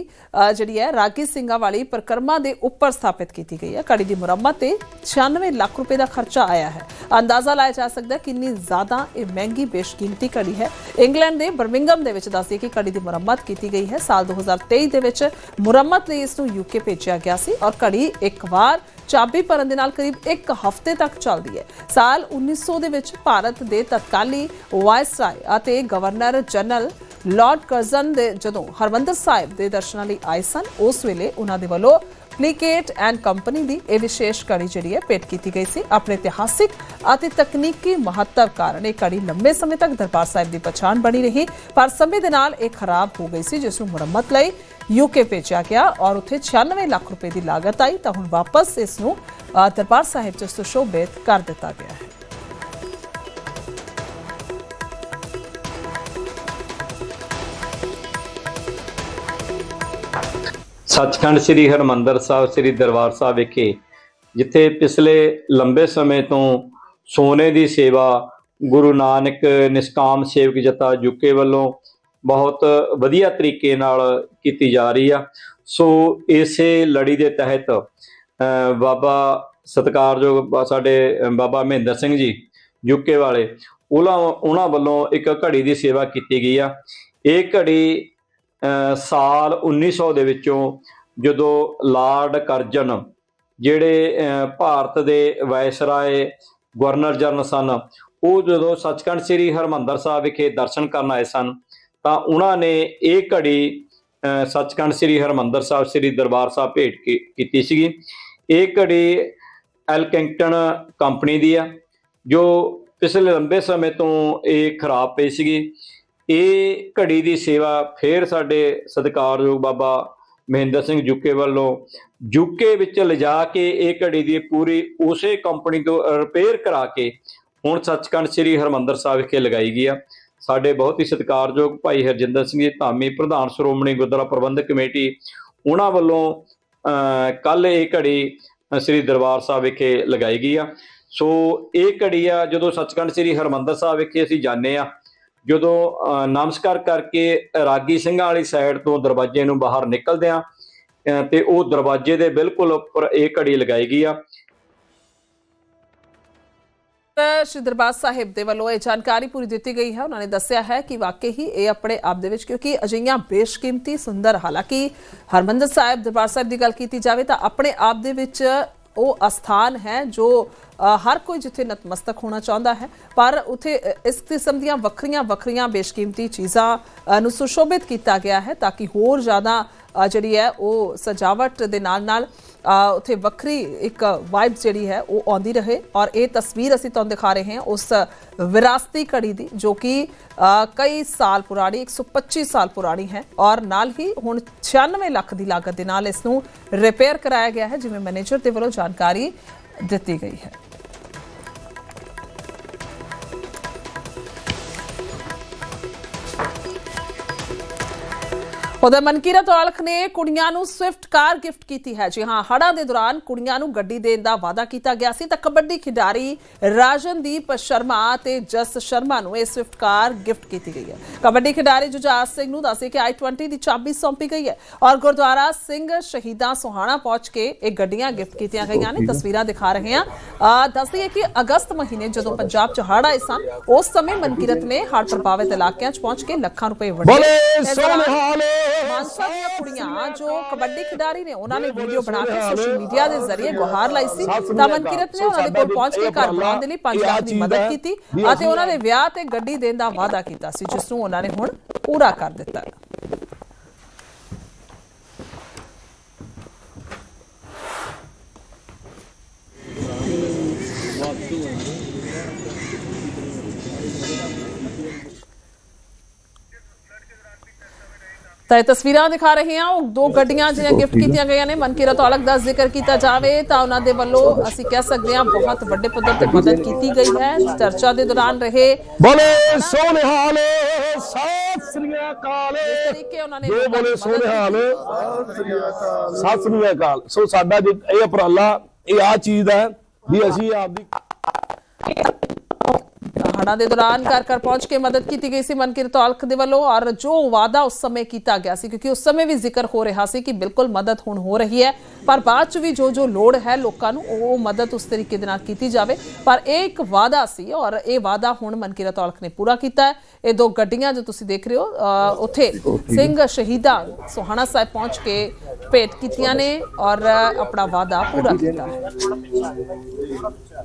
ਜਿਹੜੀ ਹੈ, ਰਾਗੀ ਸਿੰਘਾਂ ਵਾਲੀ ਪ੍ਰਕਰਮਾ ਦੇ ਉੱਪਰ ਸਥਾਪਿਤ ਕੀਤੀ ਗਈ ਹੈ। ਘੜੀ ਦੀ ਮੁਰੰਮਤ ਤੇ 96 ਲੱਖ ਰੁਪਏ ਦਾ ਖਰਚਾ ਆਇਆ ਹੈ। ਅੰਦਾਜ਼ਾ ਲਾਇਆ ਜਾ ਸਕਦਾ ਹੈ ਕਿੰਨੀ ਜ਼ਿਆਦਾ ਇਹ ਮਹਿੰਗੀ ਬੇਸ਼ਕੀਮਤੀ ਘੜੀ ਹੈ। ਇੰਗਲੈਂਡ ਦੇ ਬਰਮਿੰਗਮ ਦੇ ਵਿੱਚ ਦੱਸਦੇ ਕਿ ਘੜੀ ਦੀ ਮੁਰੰਮਤ ਕੀਤੀ ਗਈ ਹੈ। ਸਾਲ 2023 ਦੇ ਵਿੱਚ ਮੁਰੰਮਤ ਲਈ ਇਸ ਨੂੰ ਯੂਕੇ ਭੇਜਿਆ ਗਿਆ ਸੀ ਔਰ ਘੜੀ ਇੱਕ ਵਾਰ ਚਾਬੀ ਭਰਨ ਦੇ ਨਾਲ ਕਰੀਬ ਇੱਕ ਹਫ਼ਤੇ ਤੱਕ ਚੱਲਦੀ ਹੈ। ਸਾਲ 1900 ਦੇ ਵਿੱਚ ਭਾਰਤ ਦੇ ਤਤਕਾਲੀ ਵਾਇਸਰਾਏ ਅਤੇ ਗਵਰਨਰ ਜਨਰਲ ਲਾਰਡ ਕਰਜ਼ਨ ਦੇ ਜਦੋਂ ਹਰਮੰਦਰ ਸਾਹਿਬ ਦੇ ਦਰਸ਼ਨਾਂ ਲਈ ਆਏ ਸਨ, ਉਸ ਵੇਲੇ ਉਹਨਾਂ ਦੇ ਵੱਲੋਂ ਪਲੀਕੇਟ ਐਂਡ ਕੰਪਨੀ ਦੀ ਇਹ ਵਿਸ਼ੇਸ਼ ਘੜੀ ਜਿਹੜੀ ਹੈ ਭੇਟ ਕੀਤੀ ਗਈ ਸੀ। ਆਪਣੇ ਇਤਿਹਾਸਿਕ ਅਤੇ ਤਕਨੀਕੀ ਮਹੱਤਵ ਕਾਰਨ ਇਹ ਘੜੀ ਲੰਬੇ ਸਮੇਂ ਤੱਕ ਦਰਬਾਰ ਸਾਹਿਬ ਦੀ ਪਛਾਣ ਬਣੀ ਰਹੀ, ਪਰ ਸਮੇਂ ਦੇ ਨਾਲ ਇਹ ਖਰਾਬ ਹੋ ਗਈ ਸੀ, ਜਿਸ ਨੂੰ ਮੁਰੰਮਤ ਲਈ ਯੂਕੇ ਭੇਜਿਆ ਗਿਆ ਔਰ ਉੱਥੇ 96 ਲੱਖ ਰੁਪਏ ਦੀ ਲਾਗਤ ਆਈ ਤਾਂ ਹੁਣ ਵਾਪਸ ਇਸ ਨੂੰ ਦਰਬਾਰ ਸਾਹਿਬ 'ਚ ਸੁਸ਼ੋਭਿਤ ਕਰ ਦਿੱਤਾ ਗਿਆ ਹੈ। ਸੱਚਖੰਡ ਸ੍ਰੀ ਹਰਮੰਦਰ ਸਾਹਿਬ, ਸ੍ਰੀ ਦਰਬਾਰ ਸਾਹਿਬ ਵਿਖੇ, ਜਿੱਥੇ ਪਿਛਲੇ ਲੰਬੇ ਸਮੇਂ ਤੋਂ ਸੋਨੇ ਦੀ ਸੇਵਾ ਗੁਰੂ ਨਾਨਕ ਨਿਸ਼ਕਾਮ ਸੇਵਕ ਜਥਾ ਯੂਕੇ ਵੱਲੋਂ ਬਹੁਤ ਵਧੀਆ ਤਰੀਕੇ ਨਾਲ ਕੀਤੀ ਜਾ ਰਹੀ ਆ। ਸੋ ਇਸੇ ਲੜੀ ਦੇ ਤਹਿਤ ਬਾਬਾ ਸਤਿਕਾਰਯੋਗ ਸਾਡੇ ਬਾਬਾ ਮਹਿੰਦਰ ਸਿੰਘ ਜੀ ਯੂਕੇ ਵਾਲੇ ਉਹਨਾਂ ਉਹਨਾਂ ਵੱਲੋਂ ਇੱਕ ਘੜੀ ਦੀ ਸੇਵਾ ਕੀਤੀ ਗਈ ਆ। ਇਹ ਘੜੀ ਅਹ, ਸਾਲ 1900 ਦੇ ਵਿੱਚੋਂ ਜਦੋਂ ਲਾਰਡ ਕਰਜਨ ਜਿਹੜੇ ਭਾਰਤ ਦੇ ਵਾਇਸਰਾਏ ਗਵਰਨਰ ਜਨਰਲ ਸਨ ਉਹ ਜਦੋਂ ਸੱਚਖੰਡ ਸ੍ਰੀ ਹਰਮੰਦਰ ਸਾਹਿਬ ਵਿਖੇ ਦਰਸ਼ਨ ਕਰਨ ਆਏ ਸਨ ਤਾਂ ਉਹਨਾਂ ਨੇ ਇਹ ਘੜੀ ਸੱਚਖੰਡ ਸ੍ਰੀ ਹਰਮੰਦਰ ਸਾਹਿਬ, ਸ੍ਰੀ ਦਰਬਾਰ ਸਾਹਿਬ ਭੇਟ ਕੀ- ਕੀਤੀ ਸੀਗੀ। ਇਹ ਘੜੀ ਐਲਕਿੰਗਟਨ ਕੰਪਨੀ ਦੀ ਆ, ਜੋ ਪਿਛਲੇ ਲੰਬੇ ਸਮੇਂ ਤੋਂ ਇਹ ਖਰਾਬ ਪਈ ਸੀਗੀ। ਇਹ ਘੜੀ ਦੀ ਸੇਵਾ ਫੇਰ ਸਾਡੇ ਸਤਿਕਾਰਯੋਗ ਬਾਬਾ ਮਹਿੰਦਰ ਸਿੰਘ ਜੁਕੇ ਵੱਲੋਂ ਜੁਕੇ ਵਿੱਚ ਲਿਜਾ ਕੇ ਇਹ ਘੜੀ ਦੀ ਪੂਰੀ ਉਸੇ ਕੰਪਨੀ ਤੋਂ ਰਿਪੇਅਰ ਕਰਾ ਕੇ ਹੁਣ ਸੱਚਖੰਡ ਸ੍ਰੀ ਹਰਮੰਦਰ ਸਾਹਿਬ ਵਿਖੇ ਲਗਾਈ ਗਈ ਆ। ਸਾਡੇ ਬਹੁਤ ਹੀ ਸਤਿਕਾਰਯੋਗ ਭਾਈ ਹਰਜਿੰਦਰ ਸਿੰਘ ਜੀ ਧਾਮੀ ਪ੍ਰਧਾਨ ਸ਼੍ਰੋਮਣੀ ਗੁਰਦੁਆਰਾ ਪ੍ਰਬੰਧਕ ਕਮੇਟੀ ਉਹਨਾਂ ਵੱਲੋਂ ਕੱਲ ਇਹ ਘੜੀ ਸ੍ਰੀ ਦਰਬਾਰ ਸਾਹਿਬ ਵਿਖੇ ਲਗਾਈ ਗਈ ਆ। ਸੋ ਇਹ ਘੜੀ ਆ ਜਦੋਂ ਸੱਚਖੰਡ ਸ੍ਰੀ ਹਰਮੰਦਰ ਸਾਹਿਬ ਵਿਖੇ ਅਸੀਂ ਜਾਂਦੇ ਆ ਜਦੋਂ ਨਮਸਕਾਰ ਕਰਕੇ ਰਾਗੀ ਸਿੰਘਾਂ ਵਾਲੀ ਸਾਈਡ ਤੋਂ ਦਰਵਾਜ਼ੇ ਨੂੰ ਬਾਹਰ ਨਿਕਲਦੇ ਆ ਅ, ਤੇ ਉਹ ਦਰਵਾਜ਼ੇ ਦੇ ਬਿਲਕੁਲ ਉੱਪਰ ਇਹ ਘੜੀ ਲਗਾਈ ਗਈ ਆ। ਸ਼੍ਰੀ ਦਰਬਾਰ ਸਾਹਿਬ ਦੇ ਵੱਲੋਂ ਇਹ ਜਾਣਕਾਰੀ ਪੂਰੀ ਦਿੱਤੀ ਗਈ ਹੈ। ਉਹਨਾਂ ਨੇ ਦੱਸਿਆ ਹੈ ਕਿ ਵਾਕਈ ਹੀ ਇਹ ਆਪਣੇ ਆਪ ਦੇ ਵਿੱਚ ਕਿਉਂਕਿ ਅਜਿਹੀਆਂ ਬੇਸ਼ਕੀਮਤੀ, ਸੁੰਦਰ ਹਾਲਾਂਕਿ ਹਰਮੰਦਰ ਸਾਹਿਬ ਦਰਬਾਰ ਸਾਹਿਬ ਦੀ ਗੱਲ ਕੀਤੀ ਜਾਵੇ ਤਾਂ ਆਪਣੇ ਆਪ ਦੇ ਵਿੱਚ ਉਹ ਅਸਥਾਨ ਹੈ ਜੋ ਹਰ ਕੋਈ ਜਿੱਥੇ ਨਤਮਸਤਕ ਹੋਣਾ ਚਾਹੁੰਦਾ ਹੈ ਪਰ ਉਥੇ ਇਸ ਕਿਸਮ ਦੀਆਂ ਵੱਖਰੀਆਂ ਵੱਖਰੀਆਂ ਬੇਸ਼ਕੀਮਤੀ ਚੀਜ਼ਾਂ ਨੂੰ ਸੁਸ਼ੋਭਿਤ ਕੀਤਾ ਗਿਆ ਹੈ ਤਾਂ ਕਿ ਹੋਰ ਜ਼ਿਆਦਾ ਜਿਹੜੀ ਹੈ ਉਹ ਸਜਾਵਟ ਦੇ ਨਾਲ ਨਾਲ ਅ, ਉੱਥੇ ਵੱਖਰੀ ਇੱਕ ਵਾਈਬ ਜਿਹੜੀ ਹੈ ਉਹ ਆਉਂਦੀ ਰਹੇ ਔਰ ਇਹ ਤਸਵੀਰ ਅਸੀਂ ਤੁਹਾਨੂੰ ਦਿਖਾ ਰਹੇ ਹਾਂ ਉਸ ਵਿਰਾਸਤੀ ਘੜੀ ਦੀ ਜੋ ਕਿ ਕਈ ਸਾਲ ਪੁਰਾਣੀ 125 ਸਾਲ ਪੁਰਾਣੀ ਹੈ ਔਰ ਨਾਲ ਹੀ ਹੁਣ 96 ਲੱਖ ਦੀ ਲਾਗਤ ਦੇ ਨਾਲ ਇਸ ਨੂੰ ਰਿਪੇਅਰ ਕਰਾਇਆ ਗਿਆ ਹੈ ਜਿਵੇਂ ਮੈਨੇਜਰ ਦੇ ਵੱਲੋਂ ਜਾਣਕਾਰੀ ਦਿੱਤੀ ਗਈ ਹੈ। ਉਧਰ ਮਨਕੀਰਤ ਔਲਖ ਨੇ ਕੁੜੀਆਂ ਨੂੰ ਸਵਿਫਟ ਕਾਰ ਗਿਫਟ ਕੀਤੀ ਹੈ। ਜੀ ਹਾਂ, ਹੜ੍ਹਾਂ ਦੇ ਦੌਰਾਨ ਕੁੜੀਆਂ ਨੂੰ ਗੱਡੀ ਦੇਣ ਦਾ ਵਾਅਦਾ ਕੀਤਾ ਗਿਆ ਸੀ ਤਾਂ ਕਬੱਡੀ ਖਿਡਾਰੀ ਰਾਜਨਦੀਪ ਸ਼ਰਮਾ ਤੇ ਜਸ ਸ਼ਰਮਾ ਨੂੰ ਇਹ ਸਵਿਫਟ ਕਾਰ ਗਿਫਟ ਕੀਤੀ ਗਈ ਹੈ। ਕਬੱਡੀ ਖਿਡਾਰੀ ਜੁਝਾਰ ਸਿੰਘ ਨੂੰ ਦੱਸੇ ਕਿ i20 ਦੀ ਚਾਬੀ ਸੌਂਪੀ ਗਈ ਹੈ ਔਰ ਗੁਰਦੁਆਰਾ ਸਿੰਘ ਸ਼ਹੀਦਾਂ ਸੋਹਾਣਾ ਪਹੁੰਚ ਕੇ ਇਹ ਗੱਡੀਆਂ ਗਿਫਟ ਕੀਤੀਆਂ ਗਈਆਂ ਨੇ। ਤਸਵੀਰਾਂ ਦਿਖਾ ਰਹੇ ਹਾਂ। ਅਹ ਦੱਸ ਦਈਏ ਕਿ ਅਗਸਤ ਮਹੀਨੇ ਜਦੋਂ ਪੰਜਾਬ 'ਚ ਹੜ੍ਹ ਆਏ ਸਨ, ਉਸ ਸਮੇਂ ਮਨਕੀਰਤ ਨੇ ਹੜ੍ਹ ਪ੍ਰਭਾਵਿਤ ਇਲਾਕਿਆਂ 'ਚ ਪਹੁੰਚ ਕੇ ਲੱਖਾਂ ਰੁਪਏ ਵੰਡੇ। ਇਸ ਦੌਰਾਨ ਮਾਨਸਾ ਦੀਆਂ ਕੁੜੀਆਂ ਜੋ ਕਬੱਡੀ ਖਿਡਾਰੀ ਨੇ ਉਹਨਾਂ ਨੇ ਵੀਡੀਓ ਬਣਾ ਕੇ ਸੋਸ਼ਲ ਮੀਡੀਆ ਦੇ ਜ਼ਰੀਏ ਗੁਹਾਰ ਲਾਈ ਸੀ। ਤਾਂ ਮਨਕੀਰਤ ਨੇ ਉਹਨਾਂ ਦੇ ਕੋਲ ਪਹੁੰਚ ਕੇ ਘਰ ਬਣਾਉਣ ਦੇ ਲਈ 5 ਲੱਖ ਦੀ ਮਦਦ ਕੀਤੀ ਅਤੇ ਉਹਨਾਂ ਦੇ ਵਿਆਹ ਤੇ ਗੱਡੀ ਦੇਣ ਦਾ ਵਾਅਦਾ ਕੀਤਾ ਸੀ ਜਿਸ ਨੂੰ ਉਹਨਾਂ ਨੇ ਹੁਣ ਪੂਰਾ ਕਰ ਦਿੱਤਾ। ਤਾਂ ਇਹ ਤਸਵੀਰਾਂ ਦਿਖਾ ਰਹੇ ਹਾਂ। ਉਹ ਦੋ ਗੱਡੀਆਂ ਜਿਹੜੀਆਂ ਗਿਫਟ ਕੀਤੀਆਂ ਗਈਆਂ ਨੇ ਮਨਕੀਰਤ ਔਲਖ ਦਾ ਜ਼ਿਕਰ ਕੀਤਾ ਜਾਵੇ ਤਾਂ ਉਹਨਾਂ ਦੇ ਵੱਲੋਂ ਅਸੀਂ ਕਹਿ ਸਕਦੇ ਹਾਂ ਬਹੁਤ ਵੱਡੇ ਪੱਧਰ ਤੇ ਮਦਦ ਕੀਤੀ ਗਈ ਹੈ। ਚਰਚਾ ਦੇ ਦੌਰਾਨ ਰਹੇ ਬੋਲੇ ਸੋਨਿਹਾਲ ਸਤਿ ਸ੍ਰੀ ਅਕਾਲ। ਜਿਸ ਤਰੀਕੇ ਉਹਨਾਂ ਨੇ ਜੋ ਲੋਕਾਂ ਦੀ ਬੋਲੇ ਮਦਦ ਸੋਨਿਹਾਲ। ਸਤਿ ਸ੍ਰੀ ਅਕਾਲ। ਸੋ ਸਾਡਾ ਜੇ ਇਹ ਉਪਰਾਲਾ ਇਹ ਆ ਚੀਜ਼ ਹੈ ਵੀ ਅਸੀਂ ਆਪਦੀ ਹੜ੍ਹਾਂ ਦੇ ਦੌਰਾਨ ਘਰ ਘਰ ਪਹੁੰਚ ਕੇ ਮਦਦ ਕੀਤੀ ਗਈ ਸੀ। ਮਨਕੀਰਤ ਔਲਖ ਦੇ ਵੱਲੋਂ ਔਰ ਜੋ ਵਾਅਦਾ ਉਸ ਸਮੇਂ ਕੀਤਾ ਗਿਆ ਸੀ ਕਿਉਂਕਿ ਉਸ ਸਮੇਂ ਵੀ ਜ਼ਿਕਰ ਹੋ ਰਿਹਾ ਸੀ ਕਿ ਬਿਲਕੁਲ ਮਦਦ ਹੁਣ ਹੋ ਰਹੀ ਹੈ। ਪਰ ਬਾਅਦ ਚ ਵੀ ਜੋ ਜੋ ਲੋੜ ਹੈ ਲੋਕਾਂ ਨੂੰ ਉਹ ਮਦਦ ਉਸ ਤਰੀਕੇ ਦੇ ਨਾਲ ਕੀਤੀ ਜਾਵੇ। ਪਰ ਇਹ ਇੱਕ ਵਾਅਦਾ ਸੀ ਔਰ ਇਹ ਵਾਅਦਾ ਹੁਣ ਮਨਕੀਰਤ ਔਲਖ ਨੇ ਪੂਰਾ ਕੀਤਾ ਹੈ। ਇਹ ਦੋ ਗੱਡੀਆਂ ਜੋ ਤੁਸੀਂ ਦੇਖ ਰਹੇ ਹੋ ਅ, ਉੱਥੇ ਸਿੰਘ ਸ਼ਹੀਦਾਂ ਸੋਹਾਣਾ ਸਾਹਿਬ ਪਹੁੰਚ ਕੇ ਭੇਟ ਕੀਤੀਆਂ ਨੇ ਔਰ ਆਪਣਾ ਵਾਅਦਾ ਪੂਰਾ ਕੀਤਾ। ਹੈ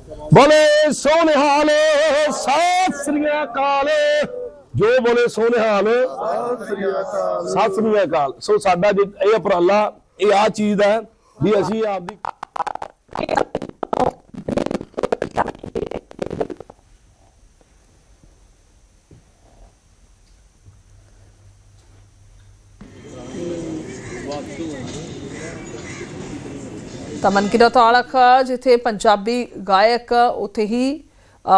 ਬੋਲੇ ਸੋਨਿਹਾਲ, ਸਤਿ ਸ੍ਰੀ ਅਕਾਲ। ਜੋ ਬੋਲੇ ਸੋਨਿਹਾਲ, ਸਤਿ ਸ੍ਰੀ ਅਕਾਲ। ਸੋ ਸਾਡਾ ਜੇ ਇਹ ਅਪਰਾਲਾ ਇਹ ਆ ਚੀਜ਼ ਹੈ ਵੀ ਅਸੀਂ ਆਪਦੀ ਤਾਂ ਮਨਕੀਰਤ ਔਲਖ ਜਿੱਥੇ ਪੰਜਾਬੀ ਗਾਇਕ ਉੱਥੇ ਹੀ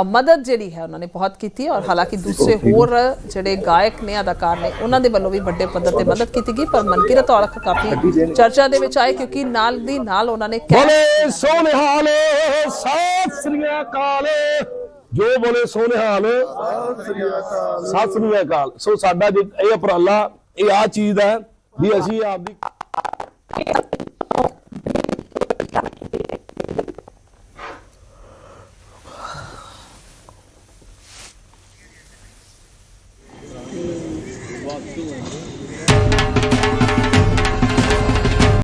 ਮਦਦ ਜਿਹੜੀ ਹੈ ਉਹਨਾਂ ਨੇ ਬਹੁਤ ਕੀਤੀ ਔਰ ਹਾਲਾਂਕਿ ਦੂਸਰੇ ਹੋਰ ਜਿਹੜੇ ਗਾਇਕ ਨੇ ਅਦਾਕਾਰ ਨੇ ਉਹਨਾਂ ਦੇ ਵੱਲੋਂ ਵੀ ਵੱਡੇ ਪੱਧਰ ਤੇ ਮਦਦ ਕੀਤੀ ਗਈ ਪਰ ਮਨਕੀਰਤ ਔਲਖ ਕਾਫੀ ਚਰਚਾ ਦੇ ਵਿੱਚ ਆਏ ਕਿਉਂਕਿ ਨਾਲ ਦੀ ਨਾਲ ਉਹਨਾਂ ਨੇ ਬੋਲੇ ਸੋਨਿਹਾਲ ਸਤਿ ਸ੍ਰੀ ਅਕਾਲ। ਜੋ ਬੋਲੇ ਸੋਨਿਹਾਲ ਸਤਿ ਸ੍ਰੀ ਅਕਾਲ। ਸੋ ਸਾਡਾ ਇਹ ਉਪਰਾਲਾ ਇਹ ਆ ਚੀਜ਼ ਹੈ ਵੀ ਅਸੀਂ ਆਪਦੀ